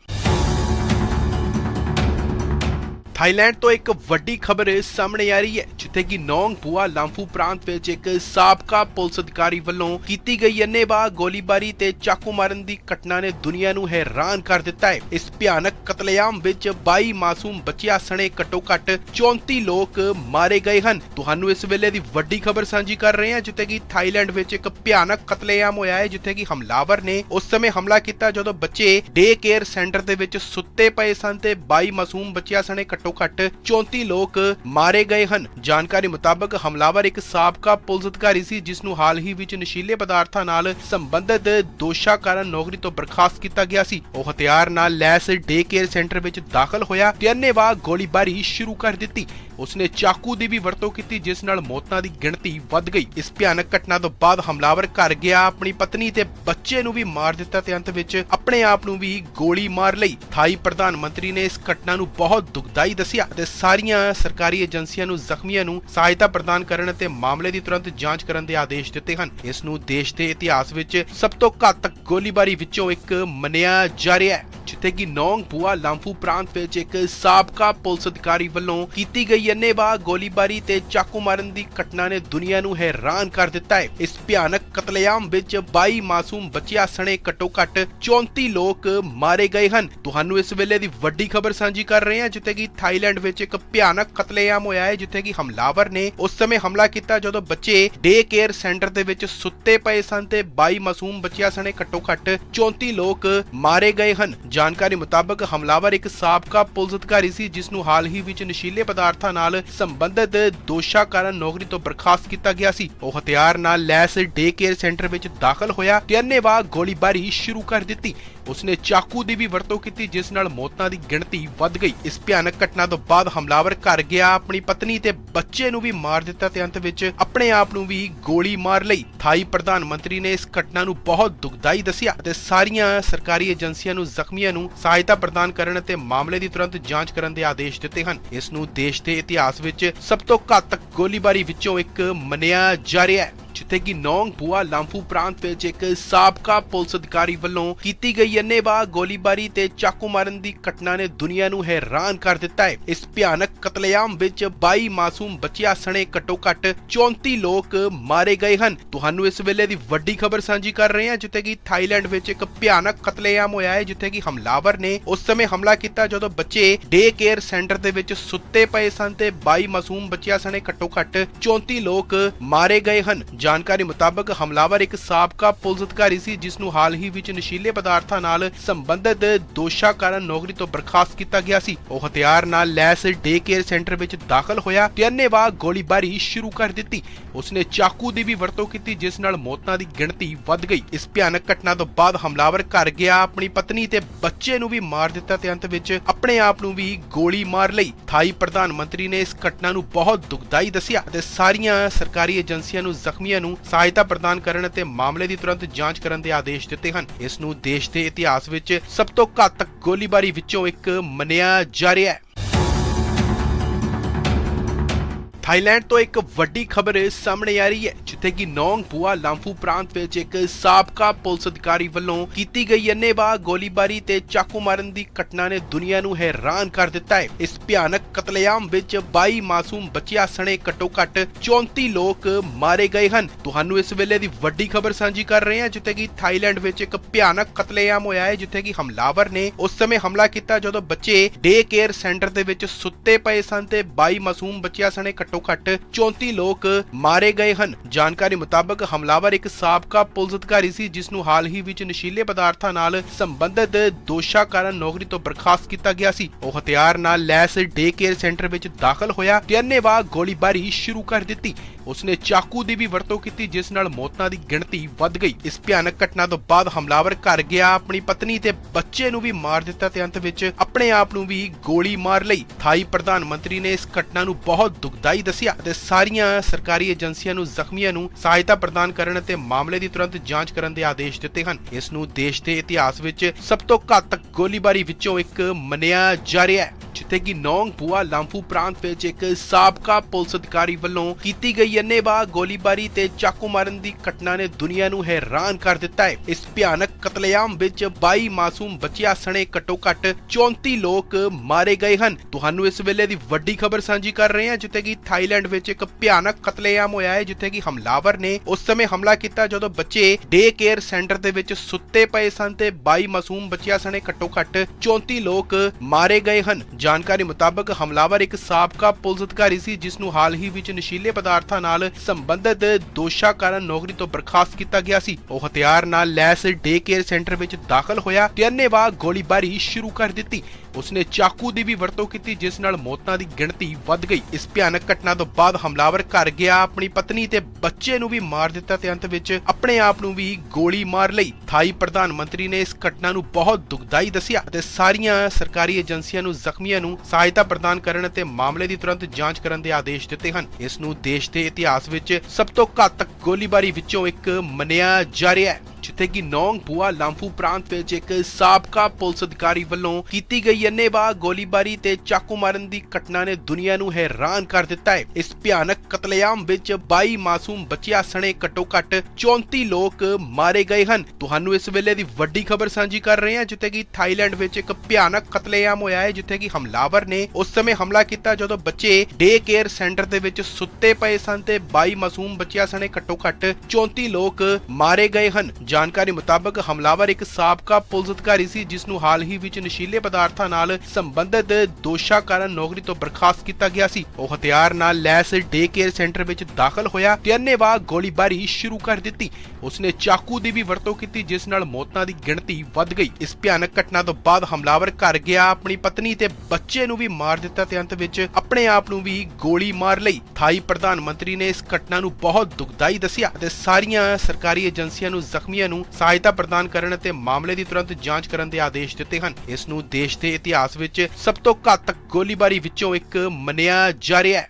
ਥਾਈਲੈਂਡ ਤੋਂ ਇੱਕ ਵੱਡੀ ਖਬਰ ਸਾਹਮਣੇ ਆ ਰਹੀ ਹੈ ਜਿੱਥੇ ਕਿ ਨੌਂਗ ਲਾਂਫੂ ਪ੍ਰਾਂਤ ਵਿੱਚ ਇੱਕ ਸਾਬਕਾ ਪੁਲਿਸ ਅਧਿਕਾਰੀ ਵੱਲੋਂ ਕੀਤੀ ਗਈ ਅੰਨ੍ਹੇਵਾਹ ਗੋਲੀਬਾਰੀ ਤੇ ਚਾਕੂ ਮਾਰਨ ਦੀ ਘਟਨਾ ਨੇ ਦੁਨੀਆ ਨੂੰ ਹੈਰਾਨ ਕਰ ਦਿੱਤਾ ਹੈ ਇਸ ਭਿਆਨਕ ਕਤਲੇਆਮ ਵਿੱਚ 22 ਮਾਸੂਮ ਬੱਚਿਆਂ ਸਣੇ ਘੱਟੋ-ਘੱਟ 34 ਲੋਕ ਮਾਰੇ ਗਏ ਹਨ ਤੁਹਾਨੂੰ ਇਸ ਵੇਲੇ ਦੀ ਵੱਡੀ ਖਬਰ ਸਾਂਝੀ ਕਰ ਰਹੇ ਹਾਂ ਜਿੱਥੇ ਕਿ ਥਾਈਲੈਂਡ ਵਿੱਚ ਇੱਕ ਭਿਆਨਕ ਕਤਲੇਆਮ ਹੋਇਆ ਹੈ ਜਿੱਥੇ ਕਿ ਹਮਲਾਵਰ ਨੇ ਉਸ ਸਮੇਂ ਹਮਲਾ ਕੀਤਾ ਜਦੋਂ ਬੱਚੇ ਡੇ ਕੇਅਰ ਸੈਂਟਰ ਦੇ ਵਿੱਚ ਸੁੱਤੇ ਪਏ ਸਨ ਤੇ 22 ਮਾਸੂਮ ਬੱਚਿਆਂ ਸਣੇ ਘੱਟੋ ਘੱਟ 34 ਲੋਕ ਮਾਰੇ ਗਏ ਹਨ। ਜਾਣਕਾਰੀ ਮੁਤਾਬਕ ਹਮਲਾਵਰ ਇੱਕ ਸਾਬਕਾ ਪੁਲਿਸ ਅਧਿਕਾਰੀ ਸੀ, ਜਿਸ ਨੂੰ ਹਾਲ ਹੀ ਵਿੱਚ ਨਸ਼ੀਲੇ ਪਦਾਰਥਾਂ ਨਾਲ ਸੰਬੰਧਿਤ ਦੋਸ਼ਾਂ ਕਾਰਨ ਨੌਕਰੀ ਤੋਂ ਬਰਖਾਸਤ ਕੀਤਾ ਗਿਆ ਸੀ। ਉਹ ਹਥਿਆਰ ਨਾਲ ਲੈਸ ਡੇ ਕੇਅਰ ਸੈਂਟਰ ਵਿੱਚ ਦਾਖਲ ਹੋਇਆ ਤੇ ਅੰਨ੍ਹੇਵਾਹ ਗੋਲੀਬਾਰੀ ਸ਼ੁਰੂ ਕਰ ਦਿੱਤੀ। ਉਸਨੇ ਚਾਕੂ ਦੀ ਵੀ ਵਰਤੋਂ ਕੀਤੀ, ਜਿਸ ਨਾਲ ਮੌਤਾਂ ਦੀ ਗਿਣਤੀ ਵੱਧ ਗਈ। ਇਸ ਭਿਆਨਕ ਘਟਨਾ ਤੋਂ ਬਾਅਦ ਹਮਲਾਵਰ ਘਰ ਗਿਆ, ਆਪਣੀ ਪਤਨੀ ਤੇ ਬੱਚੇ ਨੂੰ ਵੀ ਮਾਰ ਦਿੱਤਾ ਤੇ ਅੰਤ ਵਿੱਚ ਆਪਣੇ ਆਪ ਨੂੰ ਵੀ ਗੋਲੀ ਮਾਰ ਲਈ। ਥਾਈ ਪ੍ਰਧਾਨ ਮੰਤਰੀ ਨੇ ਇਸ ਘਟਨਾ ਨੂੰ ਬਹੁਤ ਦੁਖਦਾਈ ਦੱਸਿਆ ਤੇ ਸਾਰੀਆਂ ਸਰਕਾਰੀ ਏਜੰਸੀਆਂ ਨੂੰ, ਜ਼ਖਮੀਆਂ ਨੂੰ ਸਹਾਇਤਾ ਪ੍ਰਦਾਨ ਕਰਨ ਅਤੇ ਮਾਮਲੇ ਦੀ ਤੁਰੰਤ ਜਾਂਚ ਕਰਨ ਦੇ ਆਦੇਸ਼ ਦਿੱਤੇ ਹਨ। ਇਸ ਨੂੰ ਦੇਸ਼ ਦੇ ਇਤਿਹਾਸ ਵਿੱਚ ਸਭ ਤੋਂ ਘਾਤਕ ਗੋਲੀਬਾਰੀ ਵਿੱਚੋਂ ਇੱਕ ਮੰਨਿਆ ਜਾ ਰਿਹਾ ਹੈ, ਜਿੱਥੇ ਕਿ ਨੌਂਗ ਬੂਆ ਲਾਂਫੂ ਪ੍ਰਾਂਤ ਵਿੱਚ ਇੱਕ ਸਾਬਕਾ ਪੁਲਿਸ ਅਧਿਕਾਰੀ ਵੱਲੋਂ ਕੀਤੀ ਗਈ ਅੰਨ੍ਹੇਵਾਹ, ਗੋਲੀਬਾਰੀ ਤੇ ਚਾਕੂ ਮਾਰਨ ਦੀ ਘਟਨਾ ਨੇ ਦੁਨੀਆ ਨੂੰ ਹੈਰਾਨ ਕਰ ਦਿੱਤਾ ਹੈ। ਇਸ ਭਿਆਨਕ ਕਤਲੇਆਮ ਵਿੱਚ 22 ਮਾਸੂਮ ਬੱਚਿਆਂ ਸਣੇ ਘੱਟੋ-ਘੱਟ 34 ਲੋਕ ਮਾਰੇ ਗਏ ਹਨ। ਤੁਹਾਨੂੰ ਇਸ ਵੇਲੇ ਦੀ ਵੱਡੀ ਖਬਰ ਸਾਂਝੀ ਕਰ ਰਹੇ ਹਾਂ, ਜਿੱਥੇ ਕਿ ਥਾਈਲੈਂਡ ਵਿੱਚ ਇੱਕ ਭਿਆਨਕ ਕਤਲੇਆਮ ਹੋਇਆ ਹੈ, ਜਿੱਥੇ ਕਿ ਹਮਲਾਵਰ ਨੇ ਉਸ ਸਮੇਂ ਹਮਲਾ ਕੀਤਾ ਜਦੋਂ ਬੱਚੇ ਡੇ ਕੇਅਰ ਸੈਂਟਰ ਦੇ ਵਿੱਚ ਸੁੱਤੇ ਪਏ ਸਨ ਤੇ 22 ਮਾਸੂਮ ਬੱਚਿਆਂ ਸਣੇ ਘੱਟੋ-ਘੱਟ 34 ਲੋਕ ਮਾਰੇ ਗਏ ਹਨ। ਜਾਣਕਾਰੀ ਮੁਤਾਬਕ ਹਮਲਾਵਰ ਇੱਕ ਸਾਬਕਾ ਪੁਲਿਸ ਅਧਿਕਾਰੀ ਸੀ, ਜਿਸ ਨੂੰ ਹਾਲ ਹੀ ਵਿੱਚ ਨਸ਼ੀਲੇ ਪਦਾਰਥਾਂ ਨਾਲ ਸੰਬੰਧਿਤ ਦੋਸ਼ਾਂ ਕਾਰਨ ਨੌਕਰੀ ਤੋਂ ਬਰਖਾਸਤ ਕੀਤਾ ਗਿਆ ਸੀ। ਉਹ ਹਥਿਆਰ ਨਾਲ ਲੈਸ ਡੇ ਕੇਅਰ ਸੈਂਟਰ ਵਿੱਚ ਦਾਖਲ ਹੋਇਆ ਤੇ ਅੰਨ੍ਹੇਵਾਹ ਗੋਲੀਬਾਰੀ ਸ਼ੁਰੂ ਕਰ ਦਿੱਤੀ। ਉਸਨੇ ਚਾਕੂ ਦੀ ਵੀ ਵਰਤੋਂ ਕੀਤੀ, ਜਿਸ ਨਾਲ ਮੌਤਾਂ ਦੀ ਗਿਣਤੀ ਵੱਧ ਗਈ। ਇਸ ਭਿਆਨਕ ਘਟਨਾ ਤੋਂ ਬਾਅਦ ਹਮਲਾਵਰ ਘਰ ਗਿਆ, ਆਪਣੀ ਪਤਨੀ ਤੇ ਬੱਚੇ ਨੂੰ ਵੀ ਮਾਰ ਦਿੱਤਾ ਤੇ ਅੰਤ ਵਿੱਚ ਆਪਣੇ ਆਪ ਨੂੰ ਵੀ ਗੋਲੀ ਮਾਰ ਲਈ। ਥਾਈ ਪ੍ਰਧਾਨ ਮੰਤਰੀ ਨੇ ਇਸ ਘਟਨਾ ਨੂੰ ਬਹੁਤ ਦੁਖਦਾਈ ਦੱਸਿਆ ਅਤੇ ਸਾਰੀਆਂ ਸਰਕਾਰੀ ਏਜੰਸੀਆਂ ਨੂੰ, ਜ਼ਖਮੀਆਂ ਨੂੰ ਸਹਾਇਤਾ ਪ੍ਰਦਾਨ ਕਰਨ ਅਤੇ ਮਾਮਲੇ ਦੀ ਤੁਰੰਤ ਜਾਂਚ ਕਰਨ ਦੇ ਆਦੇਸ਼ ਦਿੱਤੇ ਹਨ। ਇਸ ਨੂੰ ਦੇਸ਼ ਦੇ ਇਤਿਹਾਸ ਵਿੱਚ ਸਭ ਤੋਂ ਘਾਤਕ ਗੋਲੀਬਾਰੀ ਵਿੱਚੋਂ ਇੱਕ ਮੰਨਿਆ ਜਾ ਰਿਹਾ ਹੈ। ਜਿੱਥੇ ਕਿ ਨੌਂਗ ਬੂਆ ਲਾਂਫੂ ਪ੍ਰਾਂਤ ਵਿੱਚ ਇੱਕ ਸਾਬਕਾ ਪੁਲਿਸ ਅਧਿਕਾਰੀ ਵੱਲੋਂ ਕੀਤੀ ਗਈ ਅੰਨ੍ਹੇਵਾਹ ਗੋਲੀਬਾਰੀ ਤੇ ਚਾਕੂ ਮਾਰਨ ਦੀ ਘਟਨਾ ਨੇ ਦੁਨੀਆ ਨੂੰ ਹੈਰਾਨ ਕਰ ਦਿੱਤਾ ਹੈ। ਇਸ ਭਿਆਨਕ ਕਤਲੇਆਮ ਵਿੱਚ 22 ਮਾਸੂਮ ਬੱਚਿਆਂ ਸਣੇ ਘੱਟੋ-ਘੱਟ 34 ਲੋਕ ਮਾਰੇ ਗਏ ਹਨ। ਤੁਹਾਨੂੰ ਇਸ ਵੇਲੇ ਦੀ ਵੱਡੀ ਖਬਰ ਸਾਂਝੀ ਕਰ ਰਹੇ ਹਾਂ, ਜਿੱਥੇ ਕਿ ਥਾਈਲੈਂਡ ਵਿੱਚ ਇੱਕ ਭਿਆਨਕ ਕਤਲੇਆਮ ਹੋਇਆ ਹੈ, ਜਿੱਥੇ ਕਿ ਹਮਲਾਵਰ ਨੇ ਉਸ ਸਮੇਂ ਹਮਲਾ ਕੀਤਾ ਜਦੋਂ ਬੱਚੇ ਡੇ ਕੇਅਰ ਸੈਂਟਰ ਦੇ ਵਿੱਚ ਸੁੱਤੇ ਪਏ ਸਨ ਤੇ 22 ਮਾਸੂਮ ਬੱਚਿਆਂ ਸਣੇ ਘੱਟੋ-ਘੱਟ 34 ਲੋਕ ਮਾਰੇ ਗਏ ਹਨ ਜਾਣਕਾਰੀ ਮੁਤਾਬਕ ਹਮਲਾਵਰ ਇੱਕ ਸਾਬਕਾ ਪੁਲਿਸ ਅਧਿਕਾਰੀ ਸੀ ਜਿਸ ਨੂੰ ਹਾਲ ਹੀ ਵਿੱਚ ਨਸ਼ੀਲੇ ਪਦਾਰਥਾਂ ਨਾਲ ਸੰਬੰਧਿਤ ਦੋਸ਼ਾਂ ਕਾਰਨ ਨੌਕਰੀ ਤੋਂ ਬਰਖਾਸਤ ਕੀਤਾ ਗਿਆ ਸੀ। ਉਹ ਹਥਿਆਰ ਨਾਲ ਲੈਸ ਡੇ ਕੇਅਰ ਸੈਂਟਰ ਵਿੱਚ ਦਾਖਲ ਹੋਇਆ ਤੇ ਅੰਨ੍ਹੇਵਾਹ ਗੋਲੀਬਾਰੀ ਸ਼ੁਰੂ ਕਰ ਦਿੱਤੀ। ਉਸਨੇ ਚਾਕੂ ਦੀ ਵੀ ਵਰਤੋਂ ਕੀਤੀ, ਜਿਸ ਨਾਲ ਮੌਤਾਂ ਦੀ ਗਿਣਤੀ ਵੱਧ ਗਈ। ਇਸ ਭਿਆਨਕ ਘਟਨਾ ਤੋਂ ਬਾਅਦ ਹਮਲਾਵਰ ਘਰ ਗਿਆ, ਆਪਣੀ ਪਤਨੀ ਤੇ ਬੱਚੇ ਨੂੰ ਵੀ ਮਾਰ ਦਿੱਤਾ ਤੇ ਅੰਤ ਵਿੱਚ ਆਪਣੇ ਆਪ ਨੂੰ ਵੀ ਗੋਲੀ ਮਾਰ ਲਈ। ਥਾਈ ਪ੍ਰਧਾਨ ਮੰਤਰੀ ਨੇ ਇਸ ਘਟਨਾ ਨੂੰ ਬਹੁਤ ਦੁਖਦਾਈ ਦੱਸਿਆ ਤੇ ਸਾਰੀਆਂ ਸਰਕਾਰੀ ਏਜੰਸੀਆਂ ਨੂੰ ਜ਼ਖ਼ਮੀ ਜ਼ਖਮੀਆਂ ਨੂੰ ਸਹਾਇਤਾ ਪ੍ਰਦਾਨ ਕਰਨ ਅਤੇ ਮਾਮਲੇ ਦੀ ਤੁਰੰਤ ਜਾਂਚ ਕਰਨ ਦੇ ਆਦੇਸ਼ ਦਿੱਤੇ ਹਨ। ਇਸ ਨੂੰ ਦੇਸ਼ ਦੇ ਇਤਿਹਾਸ ਵਿੱਚ ਸਭ ਤੋਂ ਘਾਤਕ ਗੋਲੀਬਾਰੀ ਵਿੱਚੋਂ ਇੱਕ ਮੰਨਿਆ ਜਾ ਰਿਹਾ ਹੈ। ਥਾਈਲੈਂਡ ਤੋਂ ਇੱਕ ਵੱਡੀ ਖਬਰ ਸਾਹਮਣੇ ਆ ਰਹੀ ਹੈ, ਜਿੱਥੇ ਕਿ ਨੌਂਗ ਬੂਆ ਲਾਂਫੂ ਪ੍ਰਾਂਤ ਵਿੱਚ ਇੱਕ ਸਾਬਕਾ ਪੁਲਿਸ ਅਧਿਕਾਰੀ ਵੱਲੋਂ ਕੀਤੀ ਗਈ ਅੰਨ੍ਹੇਵਾਹ ਗੋਲੀਬਾਰੀ ਤੇ ਚਾਕੂ ਮਾਰਨ ਦੀ ਘਟਨਾ ਨੇ ਦੁਨੀਆ ਨੂੰ ਹੈਰਾਨ ਕਰ ਦਿੱਤਾ ਹੈ। ਇਸ ਭਿਆਨਕ ਕਤਲੇਆਮ ਵਿੱਚ 22 ਮਾਸੂਮ ਬੱਚਿਆਂ ਸਣੇ ਘੱਟੋ-ਘੱਟ 34 ਲੋਕ ਮਾਰੇ ਗਏ ਹਨ। ਤੁਹਾਨੂੰ ਇਸ ਵੇਲੇ ਦੀ ਵੱਡੀ ਖਬਰ ਸਾਂਝੀ ਕਰ ਰਹੇ ਹਾਂ, ਜਿੱਥੇ ਕਿ ਥਾਈਲੈਂਡ ਵਿੱਚ ਇੱਕ ਭਿਆਨਕ ਕਤਲੇਆਮ ਹੋਇਆ ਹੈ, ਜਿੱਥੇ ਕਿ ਹਮਲਾਵਰ ਨੇ ਉਸ ਸਮੇਂ ਹਮਲਾ ਕੀਤਾ ਜਦੋਂ ਬੱਚੇ ਡੇ ਕੇਅਰ ਸੈਂਟਰ ਦੇ ਵਿੱਚ ਸੁੱਤੇ ਪਏ ਸਨ ਤੇ 22 ਮਾਸੂਮ ਬੱਚਿਆਂ ਸਣੇ ਘੱਟੋ-ਘੱਟ 34 ਲੋਕ ਮਾਰੇ ਗਏ ਹਨ। ਜਾਣਕਾਰੀ ਮੁਤਾਬਕ ਹਮਲਾਵਰ ਇੱਕ ਸਾਬਕਾ ਪੁਲਿਸ ਅਧਿਕਾਰੀ ਸੀ, ਜਿਸ ਨੂੰ ਹਾਲ ਹੀ ਵਿੱਚ ਨਸ਼ੀਲੇ ਪਦਾਰਥਾਂ ਨਾਲ ਸੰਬੰਧਿਤ ਦੋਸ਼ਾਂ ਕਾਰਨ ਨੌਕਰੀ ਤੋਂ ਬਰਖਾਸਤ ਕੀਤਾ ਗਿਆ ਸੀ। ਉਹ ਹਥਿਆਰ ਨਾਲ ਲੈਸ ਡੇ ਕੇਅਰ ਸੈਂਟਰ ਵਿੱਚ ਦਾਖਲ ਹੋਇਆ। ਤੇ ਅੰਨ੍ਹੇਵਾਹ ਗੋਲੀਬਾਰੀ ਸ਼ੁਰੂ ਕਰ ਦਿੱਤੀ। ਉਸਨੇ ਚਾਕੂ ਦੀ ਵੀ ਵਰਤੋਂ ਕੀਤੀ, ਜਿਸ ਨਾਲ ਮੌਤਾਂ ਦੀ ਗਿਣਤੀ ਵੱਧ ਗਈ। ਇਸ ਭਿਆਨਕ ਘਟਨਾ ਤੋਂ ਬਾਅਦ ਹਮਲਾਵਰ ਘਰ ਗਿਆ, ਆਪਣੀ ਪਤਨੀ ਤੇ ਬੱਚੇ ਨੂੰ ਵੀ ਮਾਰ ਦਿੱਤਾ ਤੇ ਅੰਤ ਵਿੱਚ ਆਪਣੇ ਆਪ ਨੂੰ ਵੀ ਗੋਲੀ ਮਾਰ ਲਈ। ਥਾਈ ਪ੍ਰਧਾਨ ਮੰਤਰੀ ਨੇ ਇਸ ਘਟਨਾ ਨੂੰ ਬਹੁਤ ਦੁਖਦਾਈ ਦੱਸਿਆ ਤੇ ਸਾਰੀਆਂ ਸਰਕਾਰੀ ਏਜੰਸੀਆਂ ਨੂੰ, ਜ਼ਖਮੀਆਂ ਨੂੰ ਸਹਾਇਤਾ ਪ੍ਰਦਾਨ ਕਰਨ ਅਤੇ ਮਾਮਲੇ ਦੀ ਤੁਰੰਤ ਜਾਂਚ ਕਰਨ ਦੇ ਆਦੇਸ਼ ਦਿੱਤੇ ਹਨ। ਇਸ ਨੂੰ ਦੇਸ਼ ਦੇ ਇਤਿਹਾਸ ਵਿੱਚ ਸਭ ਤੋਂ ਘਾਤਕ ਗੋਲੀਬਾਰੀ ਵਿੱਚੋਂ ਇੱਕ ਮੰਨਿਆ ਜਾ ਰਿਹਾ ਹੈ। ਜਿੱਥੇ ਕਿ ਨੌਂਗਪੂਆ ਲਾਂਫੂ ਪ੍ਰਾਂਤ ਵਿੱਚ ਇੱਕ ਸਾਬਕਾ ਪੁਲਿਸ ਅਧਿਕਾਰੀ ਵੱਲੋਂ ਕੀਤੀ ਗਈ ਅੰਨ੍ਹੇਵਾਹ ਗੋਲੀਬਾਰੀ ਤੇ ਚਾਕੂ ਮਾਰਨ ਦੀ ਘਟਨਾ ਨੇ ਦੁਨੀਆ ਨੂੰ ਹੈਰਾਨ ਕਰ ਦਿੱਤਾ ਹੈ। ਇਸ ਭਿਆਨਕ ਕਤਲੇਆਮ ਵਿੱਚ 22 ਮਾਸੂਮ ਬੱਚਿਆਂ ਸਣੇ ਘੱਟੋ-ਘੱਟ 34 ਲੋਕ ਮਾਰੇ ਗਏ ਹਨ। ਤੁਹਾਨੂੰ ਇਸ ਵੇਲੇ ਦੀ ਵੱਡੀ ਖਬਰ ਸਾਂਝੀ ਕਰ ਰਹੇ ਹਾਂ, ਜਿੱਥੇ ਕਿ ਥਾਈਲੈਂਡ ਵਿੱਚ ਇੱਕ ਭਿਆਨਕ ਕਤਲੇਆਮ ਹੋਇਆ ਹੈ, ਜਿੱਥੇ ਕਿ ਹਮਲਾਵਰ ਨੇ ਉਸ ਸਮੇਂ ਹਮਲਾ ਕੀਤਾ ਜਦੋਂ ਬੱਚੇ ਡੇ ਕੇਅਰ ਸੈਂਟਰ ਦੇ ਵਿੱਚ ਸੁੱਤੇ ਪਏ ਸਨ ਤੇ 22 ਮਾਸੂਮ ਬੱਚਿਆਂ ਸਣੇ ਘੱਟੋ-ਘੱਟ 34 ਲੋਕ ਮਾਰੇ ਗਏ ਹਨ। ਜਾਣਕਾਰੀ ਮੁਤਾਬਕ ਹਮਲਾਵਰ ਇੱਕ ਸਾਬਕਾ ਪੁਲਿਸ ਅਧਿਕਾਰੀ ਸੀ, ਜਿਸ ਨੂੰ ਹਾਲ ਹੀ ਵਿੱਚ ਨਸ਼ੀਲੇ ਪਦਾਰਥਾਂ ਨਾਲ ਸੰਬੰਧਿਤ ਦੋਸ਼ਾਂ ਕਾਰਨ ਨੌਕਰੀ ਤੋਂ ਬਰਖਾਸਤ ਕੀਤਾ ਗਿਆ ਸੀ। ਉਹ ਹਥਿਆਰ ਨਾਲ ਲੈਸ ਡੇ ਕੇਅਰ ਸੈਂਟਰ ਵਿੱਚ ਦਾਖਲ ਹੋਇਆ ਤੇ ਅੰਨ੍ਹੇਵਾਹ ਗੋਲੀਬਾਰੀ ਸ਼ੁਰੂ ਕਰ ਦਿੱਤੀ। ਉਸਨੇ ਚਾਕੂ ਦੀ ਵੀ ਵਰਤੋਂ ਕੀਤੀ, ਜਿਸ ਨਾਲ ਮੌਤਾਂ ਦੀ ਗਿਣਤੀ ਵੱਧ ਗਈ। ਇਸ ਭਿਆਨਕ ਘਟਨਾ ਤੋਂ ਬਾਅਦ ਹਮਲਾਵਰ ਘਰ ਗਿਆ, ਆਪਣੀ ਪਤਨੀ ਤੇ ਬੱਚੇ ਨੂੰ ਵੀ ਮਾਰ ਦਿੱਤਾ ਤੇ ਅੰਤ ਵਿੱਚ ਆਪਣੇ ਆਪ ਨੂੰ ਵੀ ਗੋਲੀ ਮਾਰ ਲਈ। ਥਾਈ ਪ੍ਰਧਾਨ ਮੰਤਰੀ ਨੇ ਇਸ ਘਟਨਾ ਨੂੰ ਬਹੁਤ ਦੁਖਦਾਈ ਦੱਸਿਆ ਤੇ ਸਾਰੀਆਂ ਸਰਕਾਰੀ ਏਜੰਸੀਆਂ ਨੂੰ, ਜ਼ਖਮੀਆਂ ਨੂੰ ਸਹਾਇਤਾ ਪ੍ਰਦਾਨ ਕਰਨ ਅਤੇ ਮਾਮਲੇ ਦੀ ਤੁਰੰਤ ਜਾਂਚ ਕਰਨ ਦੇ ਆਦੇਸ਼ ਦਿੱਤੇ ਹਨ। ਇਸ ਨੂੰ ਦੇਸ਼ ਦੇ ਇਤਿਹਾਸ ਵਿੱਚ ਸਭ ਤੋਂ ਘਾਤਕ ਗੋਲੀਬਾਰੀ ਵਿੱਚੋਂ ਇੱਕ ਮੰਨਿਆ ਜਾ ਰਿਹਾ ਹੈ। ਜਿੱਥੇ ਕਿ ਨੌਂਗ ਬੂਆ ਲਾਂਫੂ ਪ੍ਰਾਂਤ ਵਿੱਚ ਇੱਕ ਸਾਬਕਾ ਪੁਲਿਸ ਅਧਿਕਾਰੀ ਵੱਲੋਂ ਕੀਤੀ ਗਈ ਅੰਨ੍ਹੇਵਾਹ ਗੋਲੀਬਾਰੀ ਤੇ ਚਾਕੂ ਮਾਰਨ ਦੀ ਘਟਨਾ ਨੇ ਦੁਨੀਆ ਨੂੰ ਹੈਰਾਨ ਕਰ ਦਿੱਤਾ ਹੈ। ਇਸ ਭਿਆਨਕ ਕਤਲੇਆਮ ਵਿੱਚ 22 ਮਾਸੂਮ ਬੱਚਿਆਂ ਸਣੇ ਘੱਟੋ-ਘੱਟ 34 ਲੋਕ ਮਾਰੇ ਗਏ ਹਨ। ਤੁਹਾਨੂੰ ਇਸ ਵੇਲੇ ਦੀ ਵੱਡੀ ਖਬਰ ਸਾਂਝੀ ਕਰ ਰਹੇ ਹਾਂ, ਜਿੱਥੇ ਕਿ ਥਾਈਲੈਂਡ ਵਿੱਚ ਇੱਕ ਭਿਆਨਕ ਕਤਲੇਆਮ ਹੋਇਆ ਹੈ, ਜਿੱਥੇ ਕਿ ਹਮਲਾਵਰ ਨੇ ਉਸ ਸਮੇਂ ਹਮਲਾ ਕੀਤਾ ਜਦੋਂ ਬੱਚੇ ਡੇ ਕੇਅਰ ਸੈਂਟਰ ਦੇ ਵਿੱਚ ਸੁੱਤੇ ਪਏ ਸਨ ਤੇ 22 ਮਾਸੂਮ ਬੱਚਿਆਂ ਸਣੇ ਘੱਟੋ-ਘੱਟ 34 ਲੋਕ ਮਾਰੇ ਗਏ ਹਨ ਜਾਣਕਾਰੀ ਮੁਤਾਬਕ ਹਮਲਾਵਰ ਇੱਕ ਸਾਬਕਾ ਪੁਲਿਸ ਅਧਿਕਾਰੀ ਸੀ, ਜਿਸ ਨੂੰ ਹਾਲ ਹੀ ਵਿੱਚ ਨਸ਼ੀਲੇ ਪਦਾਰਥਾਂ ਨਾਲ ਸੰਬੰਧਿਤ ਦੋਸ਼ਾਂ ਕਾਰਨ ਨੌਕਰੀ ਤੋਂ ਬਰਖਾਸਤ ਕੀਤਾ ਗਿਆ ਸੀ। ਉਹ ਹਥਿਆਰ ਨਾਲ ਲੈਸ ਡੇ ਕੇਅਰ ਸੈਂਟਰ ਵਿੱਚ ਦਾਖਲ ਹੋਇਆ ਤੇ ਅੰਨ੍ਹੇਵਾਹ ਗੋਲੀਬਾਰੀ ਸ਼ੁਰੂ ਕਰ ਦਿੱਤੀ। ਉਸਨੇ ਚਾਕੂ ਦੀ ਵੀ ਵਰਤੋਂ ਕੀਤੀ, ਜਿਸ ਨਾਲ ਮੌਤਾਂ ਦੀ ਗਿਣਤੀ ਵੱਧ ਗਈ। ਇਸ ਭਿਆਨਕ ਘਟਨਾ ਤੋਂ ਬਾਅਦ ਹਮਲਾਵਰ ਘਰ ਗਿਆ, ਆਪਣੀ ਪਤਨੀ ਤੇ ਬੱਚੇ ਨੂੰ ਵੀ ਮਾਰ ਦਿੱਤਾ ਤੇ ਅੰਤ ਵਿੱਚ ਆਪਣੇ ਆਪ ਨੂੰ ਵੀ ਗੋਲੀ ਮਾਰ ਲਈ। ਥਾਈ ਪ੍ਰਧਾਨ ਮੰਤਰੀ ਨੇ ਇਸ ਘਟਨਾ ਨੂੰ ਬਹੁਤ ਦੁਖਦਾਈ ਦੱਸਿਆ ਤੇ ਸਾਰੀਆਂ ਸਰਕਾਰੀ ਏਜੰਸੀਆਂ ਨੂੰ ਜ਼ਖ਼ਮੀ ਜ਼ਖਮੀਆਂ ਨੂੰ ਸਹਾਇਤਾ ਪ੍ਰਦਾਨ ਕਰਨ ਅਤੇ ਮਾਮਲੇ ਦੀ ਤੁਰੰਤ ਜਾਂਚ ਕਰਨ ਦੇ ਆਦੇਸ਼ ਦਿੱਤੇ ਹਨ। ਇਸ ਨੂੰ ਦੇਸ਼ ਦੇ ਇਤਿਹਾਸ ਵਿੱਚ ਸਭ ਤੋਂ ਘਾਤਕ ਗੋਲੀਬਾਰੀ ਵਿੱਚੋਂ ਇੱਕ ਮੰਨਿਆ ਜਾ ਰਿਹਾ ਹੈ।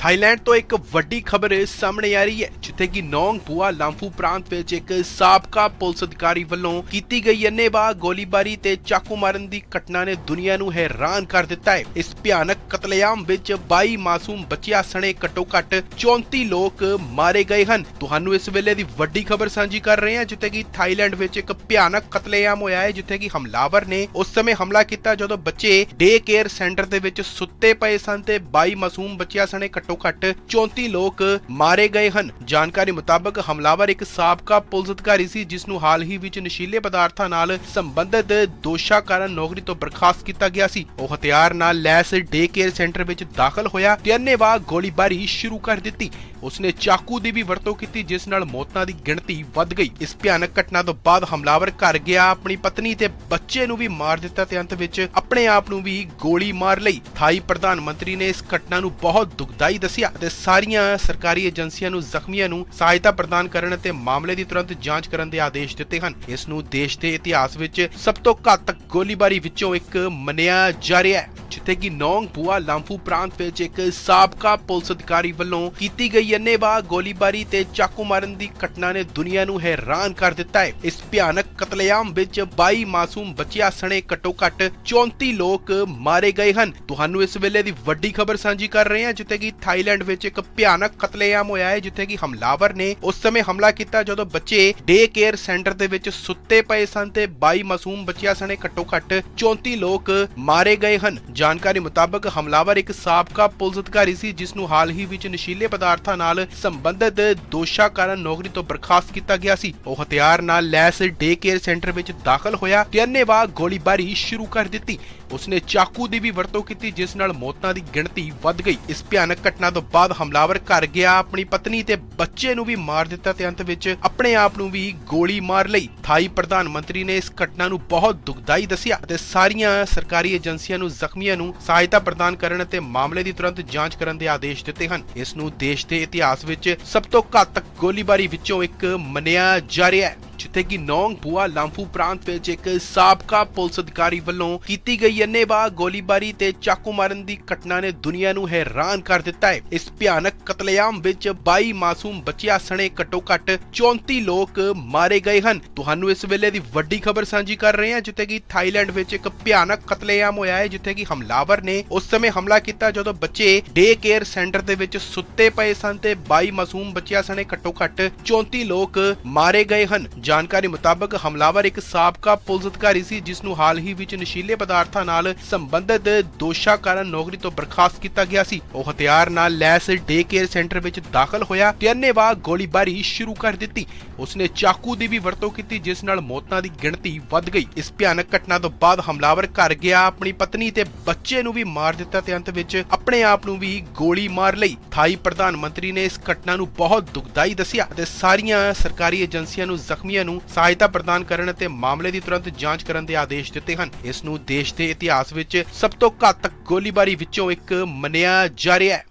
ਥਾਈਲੈਂਡ ਤੋਂ ਇੱਕ ਵੱਡੀ ਖਬਰ ਸਾਹਮਣੇ ਆ ਰਹੀ ਹੈ, ਜਿੱਥੇ ਕਿ ਨੌਂਗ ਬੂਆ ਲਾਂਫੂ ਪ੍ਰਾਂਤ ਵਿੱਚ ਇੱਕ ਸਾਬਕਾ ਪੁਲਿਸ ਅਧਿਕਾਰੀ ਵੱਲੋਂ ਕੀਤੀ ਗਈ ਅੰਨ੍ਹੇਵਾਹ ਗੋਲੀਬਾਰੀ ਤੇ ਚਾਕੂ ਮਾਰਨ ਦੀ ਘਟਨਾ ਨੇ ਦੁਨੀਆ ਨੂੰ ਹੈਰਾਨ ਕਰ ਦਿੱਤਾ ਹੈ। ਇਸ ਭਿਆਨਕ ਕਤਲੇਆਮ ਵਿੱਚ 22 ਮਾਸੂਮ ਬੱਚਿਆਂ ਸਣੇ ਘੱਟੋ-ਘੱਟ 34 ਲੋਕ ਮਾਰੇ ਗਏ ਹਨ। ਤੁਹਾਨੂੰ ਇਸ ਵੇਲੇ ਦੀ ਵੱਡੀ ਖਬਰ ਸਾਂਝੀ ਕਰ ਰਹੇ ਹਾਂ, ਜਿੱਥੇ ਕਿ ਥਾਈਲੈਂਡ ਵਿੱਚ ਇੱਕ ਭਿਆਨਕ ਕਤਲੇਆਮ ਹੋਇਆ ਹੈ, ਜਿੱਥੇ ਕਿ ਹਮਲਾਵਰ ਨੇ ਉਸ ਸਮੇਂ ਹਮਲਾ ਕੀਤਾ ਜਦੋਂ ਬੱਚੇ ਡੇ ਕੇਅਰ ਸੈਂਟਰ ਦੇ ਵਿੱਚ ਸੁੱਤੇ ਪਏ ਸਨ ਤੇ 22 ਮਾਸੂਮ ਬੱਚਿਆਂ ਸਣੇ ਘੱਟੋ-ਘੱਟ 34 ਲੋਕ ਮਾਰੇ ਗਏ ਹਨ। ਜਾਣਕਾਰੀ ਮੁਤਾਬਕ ਹਮਲਾਵਰ ਇੱਕ ਸਾਬਕਾ ਪੁਲਿਸ ਅਧਿਕਾਰੀ ਸੀ, ਜਿਸ ਨੂੰ ਹਾਲ ਹੀ ਵਿੱਚ ਨਸ਼ੀਲੇ ਪਦਾਰਥਾਂ ਨਾਲ ਸੰਬੰਧਿਤ ਦੋਸ਼ਾਂ ਕਾਰਨ ਨੌਕਰੀ ਤੋਂ ਬਰਖਾਸਤ ਕੀਤਾ ਗਿਆ ਸੀ। ਉਹ ਹਥਿਆਰ ਨਾਲ ਲੈਸ ਡੇ ਕੇਅਰ ਸੈਂਟਰ ਵਿੱਚ ਦਾਖਲ ਹੋਇਆ ਤੇ ਅੰਨ੍ਹੇਵਾਹ ਗੋਲੀਬਾਰੀ ਸ਼ੁਰੂ ਕਰ ਦਿੱਤੀ। ਉਸਨੇ ਚਾਕੂ ਦੀ ਵੀ ਵਰਤੋਂ ਕੀਤੀ, ਜਿਸ ਨਾਲ ਮੌਤਾਂ ਦੀ ਗਿਣਤੀ ਵੱਧ ਗਈ। ਇਸ ਭਿਆਨਕ ਘਟਨਾ ਤੋਂ ਬਾਅਦ ਹਮਲਾਵਰ ਘਰ ਗਿਆ, ਆਪਣੀ ਪਤਨੀ ਤੇ ਬੱਚੇ ਨੂੰ ਵੀ ਮਾਰ ਦਿੱਤਾ ਤੇ ਅੰਤ ਵਿੱਚ ਆਪਣੇ ਆਪ ਨੂੰ ਵੀ ਗੋਲੀ ਮਾਰ ਲਈ। ਥਾਈ ਪ੍ਰਧਾਨ ਮੰਤਰੀ ਨੇ ਇਸ ਘਟਨਾ ਨੂੰ ਬਹੁਤ ਦੁਖਦਾਈ ਦੱਸਿਆ ਤੇ ਸਾਰੀਆਂ ਸਰਕਾਰੀ ਏਜੰਸੀਆਂ ਨੂੰ ਜ਼ਖਮੀਆਂ ਨੂੰ ਸਹਾਇਤਾ ਪ੍ਰਦਾਨ ਕਰਨ ਅਤੇ ਮਾਮਲੇ ਦੀ ਤੁਰੰਤ ਜਾਂਚ ਕਰਨ ਦੇ ਆਦੇਸ਼ ਦਿੱਤੇ ਹਨ। ਇਸ ਨੂੰ ਦੇਸ਼ ਦੇ ਇਤਿਹਾਸ ਵਿੱਚ ਸਭ ਤੋਂ ਘਾਤਕ ਗੋਲੀਬਾਰੀ ਵਿੱਚੋਂ ਇੱਕ ਮੰਨਿਆ ਜਾ ਰਿਹਾ ਹੈ। ਜਿੱਥੇ ਕਿ ਨੌਂਗਪੂਆ ਲਾਂਫੂ ਪ੍ਰਾਂਤ ਵਿੱਚ ਇੱਕ ਸਾਬਕਾ ਪੁਲਿਸ ਅਧਿਕਾਰੀ ਵੱਲੋਂ ਕੀਤੀ ਗਈ ਅੰਨ੍ਹੇਵਾਹ ਗੋਲੀਬਾਰੀ ਤੇ ਚਾਕੂ ਮਾਰਨ ਦੀ ਘਟਨਾ ਨੇ ਦੁਨੀਆ ਨੂੰ ਹੈਰਾਨ ਕਰ ਦਿੱਤਾ ਹੈ। ਇਸ ਭਿਆਨਕ ਕਤਲੇਆਮ ਵਿੱਚ 22 ਮਾਸੂਮ ਬੱਚਿਆਂ ਸਣੇ ਘੱਟੋ-ਘੱਟ 34 ਲੋਕ ਮਾਰੇ ਗਏ ਹਨ। ਤੁਹਾਨੂੰ ਇਸ ਵੇਲੇ ਦੀ ਵੱਡੀ ਖਬਰ ਸਾਂਝੀ ਕਰ ਰਹੇ ਹਾਂ, ਜਿੱਥੇ ਕਿ ਥਾਈਲੈਂਡ ਵਿੱਚ ਇੱਕ ਭਿਆਨਕ ਕਤਲੇਆਮ ਹੋਇਆ ਹੈ, ਜਿੱਥੇ ਕਿ ਹਮਲਾਵਰ ਨੇ ਉਸ ਸਮੇਂ ਹਮਲਾ ਕੀਤਾ ਜਦੋਂ ਬੱਚੇ ਡੇ ਕੇਅਰ ਸੈਂਟਰ ਦੇ ਵਿੱਚ ਸੁੱਤੇ ਪਏ ਸਨ ਤੇ 22 ਮਾਸੂਮ ਬੱਚਿਆਂ ਸਣੇ ਘੱਟੋ-ਘੱਟ 34 ਲੋਕ ਮਾਰੇ ਗਏ ਹਨ ਜਾਣਕਾਰੀ ਮੁਤਾਬਕ ਹਮਲਾਵਰ ਇੱਕ ਸਾਬਕਾ ਪੁਲਿਸ ਅਧਿਕਾਰੀ ਸੀ, ਜਿਸ ਨੂੰ ਹਾਲ ਹੀ ਵਿੱਚ ਨਸ਼ੀਲੇ ਪਦਾਰਥਾਂ ਨਾਲ ਸੰਬੰਧਿਤ ਦੋਸ਼ਾਂ ਕਾਰਨ ਨੌਕਰੀ ਤੋਂ ਬਰਖਾਸਤ ਕੀਤਾ ਗਿਆ ਸੀ। ਉਹ ਹਥਿਆਰ ਨਾਲ ਲੈਸ ਡੇ ਕੇਅਰ ਸੈਂਟਰ ਵਿੱਚ ਦਾਖਲ ਹੋਇਆ ਤੇ ਅੰਨ੍ਹੇਵਾਹ ਗੋਲੀਬਾਰੀ ਸ਼ੁਰੂ ਕਰ ਦਿੱਤੀ। ਉਸਨੇ ਚਾਕੂ ਦੀ ਵੀ ਵਰਤੋਂ ਕੀਤੀ, ਜਿਸ ਨਾਲ ਮੌਤਾਂ ਦੀ ਗਿਣਤੀ ਵੱਧ ਗਈ। ਇਸ ਭਿਆਨਕ ਘਟਨਾ ਤੋਂ ਬਾਅਦ ਹਮਲਾਵਰ ਘਰ ਗਿਆ, ਆਪਣੀ ਪਤਨੀ ਤੇ ਬੱਚੇ ਨੂੰ ਵੀ ਮਾਰ ਦਿੱਤਾ ਤੇ ਅੰਤ ਵਿੱਚ ਆਪਣੇ ਆਪ ਨੂੰ ਵੀ ਗੋਲੀ ਮਾਰ ਲਈ। ਥਾਈ ਪ੍ਰਧਾਨ ਮੰਤਰੀ ਨੇ ਇਸ ਘਟਨਾ ਨੂੰ ਬਹੁਤ ਦੁਖਦਾਈ ਦੱਸਿਆ ਅਤੇ ਸਾਰੀਆਂ ਸਰਕਾਰੀ ਏਜੰਸੀਆਂ ਨੂੰ, ਜ਼ਖਮੀਆਂ ਨੂੰ ਸਹਾਇਤਾ ਪ੍ਰਦਾਨ ਕਰਨ ਅਤੇ ਮਾਮਲੇ ਦੀ ਤੁਰੰਤ ਜਾਂਚ ਕਰਨ ਦੇ ਆਦੇਸ਼ ਦਿੱਤੇ ਹਨ। ਇਸ ਨੂੰ ਦੇਸ਼ ਦੇ ਇਤਿਹਾਸ ਵਿੱਚ ਸਭ ਤੋਂ ਘਾਤਕ ਗੋਲੀਬਾਰੀ ਵਿੱਚੋਂ ਇੱਕ ਮੰਨਿਆ ਜਾ ਰਿਹਾ ਹੈ। ਜਿੱਥੇ ਕਿ ਨੌਂਗ ਬੂਆ ਲਾਂਫੂ ਪ੍ਰਾਂਤ ਵਿੱਚ ਇੱਕ ਸਾਬਕਾ ਪੁਲਿਸ ਅਧਿਕਾਰੀ ਵੱਲੋਂ ਕੀਤੀ ਗਈ ਅੰਨ੍ਹੇਵਾਹ ਗੋਲੀਬਾਰੀ ਤੇ ਚਾਕੂ ਮਾਰਨ ਦੀ ਘਟਨਾ ਨੇ ਦੁਨੀਆ ਨੂੰ ਹੈਰਾਨ ਕਰ ਦਿੱਤਾ ਹੈ। ਇਸ ਭਿਆਨਕ ਕਤਲੇਆਮ ਵਿੱਚ 22 ਮਾਸੂਮ ਬੱਚਿਆਂ ਸਣੇ ਘੱਟੋ-ਘੱਟ 34 ਲੋਕ ਮਾਰੇ ਗਏ ਹਨ। ਤੁਹਾਨੂੰ ਇਸ ਵੇਲੇ ਦੀ ਵੱਡੀ ਖਬਰ ਸਾਂਝੀ ਕਰ ਰਹੇ ਹਾਂ, ਜਿੱਥੇ ਕਿ ਥਾਈਲੈਂਡ ਵਿੱਚ ਇੱਕ ਭਿਆਨਕ ਕਤਲੇਆਮ ਹੋਇਆ ਹੈ, ਜਿੱਥੇ ਕਿ ਹਮਲਾਵਰ ਨੇ ਉਸ ਸਮੇਂ ਹਮਲਾ ਕੀਤਾ ਜਦੋਂ ਬੱਚੇ ਡੇ ਕੇਅਰ ਸੈਂਟਰ ਦੇ ਵਿੱਚ ਸੁੱਤੇ ਪਏ ਸਨ ਤੇ 22 ਮਾਸੂਮ ਬੱਚਿਆਂ ਸਣੇ ਘੱਟੋ-ਘੱਟ 34 ਲੋਕ ਮਾਰੇ ਗਏ ਹਨ ਜਾਣਕਾਰੀ ਮੁਤਾਬਕ ਹਮਲਾਵਰ ਇੱਕ ਸਾਬਕਾ ਪੁਲਿਸ ਅਧਿਕਾਰੀ ਸੀ, ਜਿਸ ਨੂੰ ਹਾਲ ਹੀ ਵਿੱਚ ਨਸ਼ੀਲੇ ਪਦਾਰਥਾਂ ਨਾਲ ਸੰਬੰਧਿਤ ਦੋਸ਼ਾਂ ਕਾਰਨ ਨੌਕਰੀ ਤੋਂ ਬਰਖਾਸਤ ਕੀਤਾ ਗਿਆ ਸੀ। ਉਹ ਹਥਿਆਰ ਨਾਲ ਲੈਸ ਡੇ ਕੇਅਰ ਸੈਂਟਰ ਵਿੱਚ ਦਾਖਲ ਹੋਇਆ ਤੇ ਅੰਨ੍ਹੇਵਾਹ ਗੋਲੀਬਾਰੀ ਸ਼ੁਰੂ ਕਰ ਦਿੱਤੀ। ਉਸਨੇ ਚਾਕੂ ਦੀ ਵੀ ਵਰਤੋਂ ਕੀਤੀ, ਜਿਸ ਨਾਲ ਮੌਤਾਂ ਦੀ ਗਿਣਤੀ ਵੱਧ ਗਈ। ਇਸ ਭਿਆਨਕ ਘਟਨਾ ਤੋਂ ਬਾਅਦ ਹਮਲਾਵਰ ਘਰ ਗਿਆ, ਆਪਣੀ ਪਤਨੀ ਤੇ ਬੱਚੇ ਨੂੰ ਵੀ ਮਾਰ ਦਿੱਤਾ ਤੇ ਅੰਤ ਵਿੱਚ ਆਪਣੇ ਆਪ ਨੂੰ ਵੀ ਗੋਲੀ ਮਾਰ ਲਈ। ਥਾਈ ਪ੍ਰਧਾਨ ਮੰਤਰੀ ਨੇ ਇਸ ਘਟਨਾ ਨੂੰ ਬਹੁਤ ਦੁਖਦਾਈ ਦੱਸਿਆ ਅਤੇ ਸਾਰੀਆਂ ਸਰਕਾਰੀ ਏਜੰਸੀਆਂ ਨੂੰ, ਜ਼ਖਮੀਆਂ ਨੂੰ ਸਹਾਇਤਾ ਪ੍ਰਦਾਨ ਕਰਨ ਅਤੇ ਮਾਮਲੇ ਦੀ ਤੁਰੰਤ ਜਾਂਚ ਕਰਨ ਦੇ ਆਦੇਸ਼ ਦਿੱਤੇ ਹਨ। ਇਸ ਨੂੰ ਦੇਸ਼ ਦੇ ਇਤਿਹਾਸ ਵਿੱਚ ਸਭ ਤੋਂ ਘਾਤਕ ਗੋਲੀਬਾਰੀ ਵਿੱਚੋਂ ਇੱਕ ਮੰਨਿਆ ਜਾ ਰਿਹਾ ਹੈ।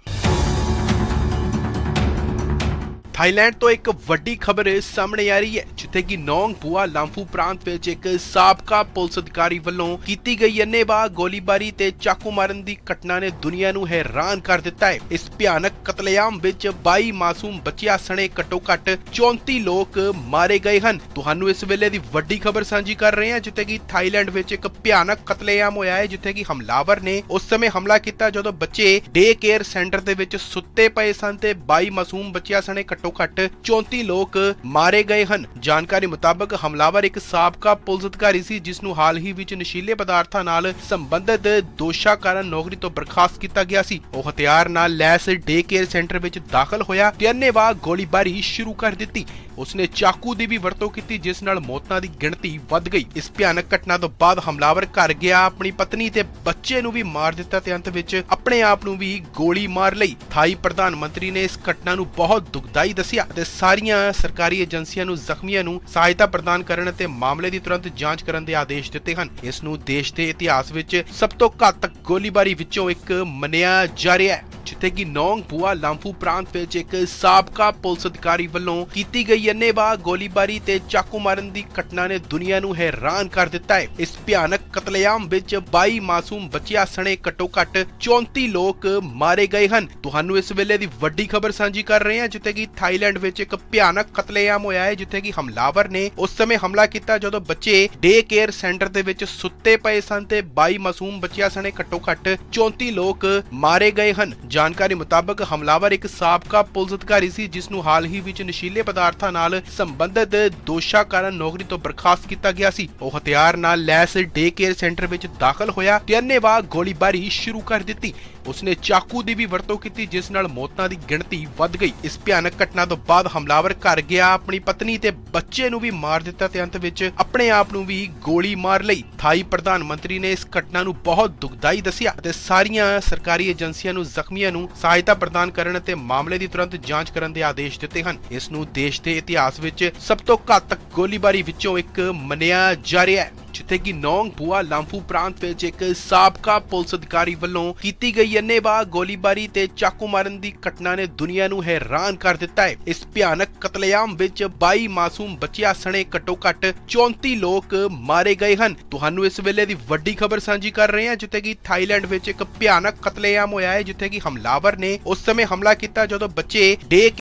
ਥਾਈਲੈਂਡ ਤੋਂ ਇੱਕ ਵੱਡੀ ਖਬਰ ਸਾਹਮਣੇ ਆ ਰਹੀ ਹੈ ਜਿੱਥੇ ਕਿ ਨੌਂਗ ਬੂਆ ਲਾਂਫੂ ਪ੍ਰਾਂਤ ਵਿੱਚ ਇੱਕ ਸਾਬਕਾ ਪੁਲਿਸ ਅਧਿਕਾਰੀ ਵੱਲੋਂ ਕੀਤੀ ਗਈ ਅੰਨ੍ਹੇਵਾਹ ਗੋਲੀਬਾਰੀ ਤੇ ਚਾਕੂ ਮਾਰਨ ਦੀ ਘਟਨਾ ਨੇ ਦੁਨੀਆ ਨੂੰ ਹੈਰਾਨ ਕਰ ਦਿੱਤਾ ਹੈ ਇਸ ਭਿਆਨਕ ਕਤਲੇਆਮ ਵਿੱਚ 22 ਮਾਸੂਮ ਬੱਚਿਆਂ ਸਣੇ ਘੱਟੋ-ਘੱਟ 34 ਲੋਕ ਮਾਰੇ ਗਏ ਹਨ ਤੁਹਾਨੂੰ ਇਸ ਵੇਲੇ ਦੀ ਵੱਡੀ ਖਬਰ ਸਾਂਝੀ ਕਰ ਰਹੇ ਹਾਂ ਜਿੱਥੇ ਕਿ ਥਾਈਲੈਂਡ ਵਿੱਚ ਇੱਕ ਭਿਆਨਕ ਕਤਲੇਆਮ ਹੋਇਆ ਹੈ ਜਿੱਥੇ ਕਿ ਹਮਲਾਵਰ ਨੇ ਉਸ ਸਮੇਂ ਹਮਲਾ ਕੀਤਾ ਜਦੋਂ ਬੱਚੇ ਡੇ ਕੇਅਰ ਸੈਂਟਰ ਦੇ ਵਿੱਚ ਸੁੱਤੇ ਪਏ ਸਨ ਤੇ 22 ਮਾਸੂਮ ਬੱਚਿਆਂ ਸਣੇ ਘੱਟੋ ਘੱਟ 34 ਲੋਕ ਮਾਰੇ ਗਏ ਹਨ। ਜਾਣਕਾਰੀ ਮੁਤਾਬਕ ਹਮਲਾਵਰ ਇੱਕ ਸਾਬਕਾ ਪੁਲਿਸ ਅਧਿਕਾਰੀ ਸੀ, ਜਿਸ ਨੂੰ ਹਾਲ ਹੀ ਵਿੱਚ ਨਸ਼ੀਲੇ ਪਦਾਰਥਾਂ ਨਾਲ ਸੰਬੰਧਿਤ ਦੋਸ਼ਾਂ ਕਾਰਨ ਨੌਕਰੀ ਤੋਂ ਬਰਖਾਸਤ ਕੀਤਾ ਗਿਆ ਸੀ। ਉਹ ਹਥਿਆਰ ਨਾਲ ਲੈਸ ਡੇ ਕੇਅਰ ਸੈਂਟਰ ਵਿੱਚ ਦਾਖਲ ਹੋਇਆ ਤੇ ਅੰਨ੍ਹੇਵਾਹ ਗੋਲੀਬਾਰੀ ਸ਼ੁਰੂ ਕਰ ਦਿੱਤੀ। ਉਸਨੇ ਚਾਕੂ ਦੀ ਵੀ ਵਰਤੋਂ ਕੀਤੀ, ਜਿਸ ਨਾਲ ਮੌਤਾਂ ਦੀ ਗਿਣਤੀ ਵੱਧ ਗਈ। ਇਸ ਭਿਆਨਕ ਘਟਨਾ ਤੋਂ ਬਾਅਦ ਹਮਲਾਵਰ ਘਰ ਗਿਆ, ਆਪਣੀ ਪਤਨੀ ਤੇ ਬੱਚੇ ਨੂੰ ਵੀ ਮਾਰ ਦਿੱਤਾ ਤੇ ਅੰਤ ਵਿੱਚ ਆਪਣੇ ਆਪ ਨੂੰ ਵੀ ਗੋਲੀ ਮਾਰ ਲਈ। ਥਾਈ ਪ੍ਰਧਾਨ ਮੰਤਰੀ ਨੇ ਇਸ ਘਟਨਾ ਨੂੰ ਬਹੁਤ ਦੁਖਦਾਈ ਦੱਸਿਆ ਅਤੇ ਸਾਰੀਆਂ ਸਰਕਾਰੀ ਏਜੰਸੀਆਂ ਨੂੰ, ਜ਼ਖਮੀਆਂ ਨੂੰ ਸਹਾਇਤਾ ਪ੍ਰਦਾਨ ਕਰਨ ਅਤੇ ਮਾਮਲੇ ਦੀ ਤੁਰੰਤ ਜਾਂਚ ਕਰਨ ਦੇ ਆਦੇਸ਼ ਦਿੱਤੇ ਹਨ। ਇਸ ਨੂੰ ਦੇਸ਼ ਦੇ ਇਤਿਹਾਸ ਵਿੱਚ ਸਭ ਤੋਂ ਘਾਤਕ ਗੋਲੀਬਾਰੀ ਵਿੱਚੋਂ ਇੱਕ ਮੰਨਿਆ ਜਾ ਰਿਹਾ ਹੈ। ਜਿੱਥੇ ਕਿ ਨੌਂਗ ਬੂਆ ਲਾਂਫੂ ਪ੍ਰਾਂਤ ਵਿੱਚ ਇੱਕ ਸਾਬਕਾ ਪੁਲਿਸ ਅਧਿਕਾਰੀ ਵੱਲੋਂ ਕੀਤੀ ਗਈ ਅੰਨ੍ਹੇਵਾਹ, ਗੋਲੀਬਾਰੀ ਤੇ ਚਾਕੂ ਮਾਰਨ ਦੀ ਘਟਨਾ ਨੇ ਦੁਨੀਆ ਨੂੰ ਹੈਰਾਨ ਕਰ ਦਿੱਤਾ ਹੈ। ਇਸ ਭਿਆਨਕ ਕਤਲੇਆਮ ਵਿੱਚ 22 ਮਾਸੂਮ ਬੱਚਿਆਂ ਸਣੇ ਘੱਟੋ-ਘੱਟ 34 ਲੋਕ ਮਾਰੇ ਗਏ ਹਨ। ਤੁਹਾਨੂੰ ਇਸ ਵੇਲੇ ਦੀ ਵੱਡੀ ਖਬਰ ਸਾਂਝੀ ਕਰ ਰਹੇ ਹਾਂ, ਜਿੱਥੇ ਕਿ ਥਾਈਲੈਂਡ ਵਿੱਚ ਇੱਕ ਭਿਆਨਕ ਕਤਲੇਆਮ ਹੋਇਆ ਹੈ, ਜਿੱਥੇ ਕਿ ਹਮਲਾਵਰ ਨੇ ਉਸ ਸਮੇਂ ਹਮਲਾ ਕੀਤਾ ਜਦੋਂ ਬੱਚੇ ਡੇ ਕੇਅਰ ਸੈਂਟਰ ਦੇ ਵਿੱਚ ਸੁੱਤੇ ਪਏ ਸਨ ਤੇ 22 ਮਾਸੂਮ ਬੱਚਿਆਂ ਸਣੇ ਘੱਟੋ-ਘੱਟ 34 ਲੋਕ ਮਾਰੇ ਗਏ ਹਨ ਜਾਣਕਾਰੀ ਮੁਤਾਬਕ ਹਮਲਾਵਰ ਇੱਕ ਸਾਬਕਾ ਪੁਲਿਸ ਅਧਿਕਾਰੀ ਸੀ, ਜਿਸ ਨੂੰ ਹਾਲ ਹੀ ਵਿੱਚ ਨਸ਼ੀਲੇ ਪਦਾਰਥਾਂ ਨਾਲ ਸੰਬੰਧਿਤ ਦੋਸ਼ਾਂ ਕਾਰਨ ਨੌਕਰੀ ਤੋਂ ਬਰਖਾਸਤ ਕੀਤਾ ਗਿਆ ਸੀ। ਉਹ ਹਥਿਆਰ ਨਾਲ ਲੈਸ ਡੇ ਕੇਅਰ ਸੈਂਟਰ ਵਿੱਚ ਦਾਖਲ ਹੋਇਆ ਤੇ ਅੰਨ੍ਹੇਵਾਹ ਗੋਲੀਬਾਰੀ ਸ਼ੁਰੂ ਕਰ ਦਿੱਤੀ। ਉਸਨੇ ਚਾਕੂ ਦੀ ਵੀ ਵਰਤੋਂ ਕੀਤੀ, ਜਿਸ ਨਾਲ ਮੌਤਾਂ ਦੀ ਗਿਣਤੀ ਵੱਧ ਗਈ। ਇਸ ਭਿਆਨਕ ਘਟਨਾ ਤੋਂ ਬਾਅਦ ਹਮਲਾਵਰ ਘਰ ਗਿਆ, ਆਪਣੀ ਪਤਨੀ ਤੇ ਬੱਚੇ ਨੂੰ ਵੀ ਮਾਰ ਦਿੱਤਾ ਤੇ ਅੰਤ ਵਿੱਚ ਆਪਣੇ ਆਪ ਨੂੰ ਵੀ ਗੋਲੀ ਮਾਰ ਲਈ। ਥਾਈ ਪ੍ਰਧਾਨ ਮੰਤਰੀ ਨੇ ਇਸ ਘਟਨਾ ਨੂੰ ਬਹੁਤ ਦੁਖਦਾਈ ਦੱਸਿਆ ਅਤੇ ਸਾਰੀਆਂ ਸਰਕਾਰੀ ਏਜੰਸੀਆਂ ਨੂੰ, ਜ਼ਖਮੀਆਂ ਨੂੰ ਸਹਾਇਤਾ ਪ੍ਰਦਾਨ ਕਰਨ ਅਤੇ ਮਾਮਲੇ ਦੀ ਤੁਰੰਤ ਜਾਂਚ ਕਰਨ ਦੇ ਆਦੇਸ਼ ਦਿੱਤੇ ਹਨ। ਇਸ ਨੂੰ ਦੇਸ਼ ਦੇ ਇਤਿਹਾਸ ਵਿੱਚ ਸਭ ਤੋਂ ਘਾਤਕ ਗੋਲੀਬਾਰੀ ਵਿੱਚੋਂ ਇੱਕ ਮੰਨਿਆ ਜਾ ਰਿਹਾ ਹੈ। ਜਿੱਥੇ ਕਿ ਨੌਂਗ ਬੁਆ ਲਾਂਫੂ ਪ੍ਰਾਂਤ ਵਿੱਚ ਇੱਕ ਸਾਬਕਾ ਪੁਲਿਸ ਅਧਿਕਾਰੀ ਵੱਲੋਂ ਕੀਤੀ ਗਈ ਅੰਨ੍ਹੇਵਾਹ ਗੋਲੀਬਾਰੀ ਤੇ ਚਾਕੂ ਮਾਰਨ ਦੀ ਘਟਨਾ ਨੇ ਦੁਨੀਆ ਨੂੰ ਹੈਰਾਨ ਕਰ ਦਿੱਤਾ ਹੈ। ਇਸ ਭਿਆਨਕ ਕਤਲੇਆਮ ਵਿੱਚ 22 ਮਾਸੂਮ ਬੱਚਿਆਂ ਸਣੇ ਘੱਟੋ-ਘੱਟ 34 ਲੋਕ ਮਾਰੇ ਗਏ ਹਨ। ਤੁਹਾਨੂੰ ਇਸ ਵੇਲੇ ਦੀ ਵੱਡੀ ਖਬਰ ਸਾਂਝੀ ਕਰ ਰਹੇ ਹਾਂ, ਜਿੱਥੇ ਕਿ ਥਾਈਲੈਂਡ ਵਿੱਚ ਇੱਕ ਭਿਆਨਕ ਕਤਲੇਆਮ ਹੋਇਆ ਹੈ, ਜਿੱਥੇ ਕਿ ਹਮਲਾਵਰ ਨੇ ਉਸ ਸਮੇਂ ਹਮਲਾ ਕੀਤਾ ਜਦੋਂ ਬੱਚੇ ਡੇ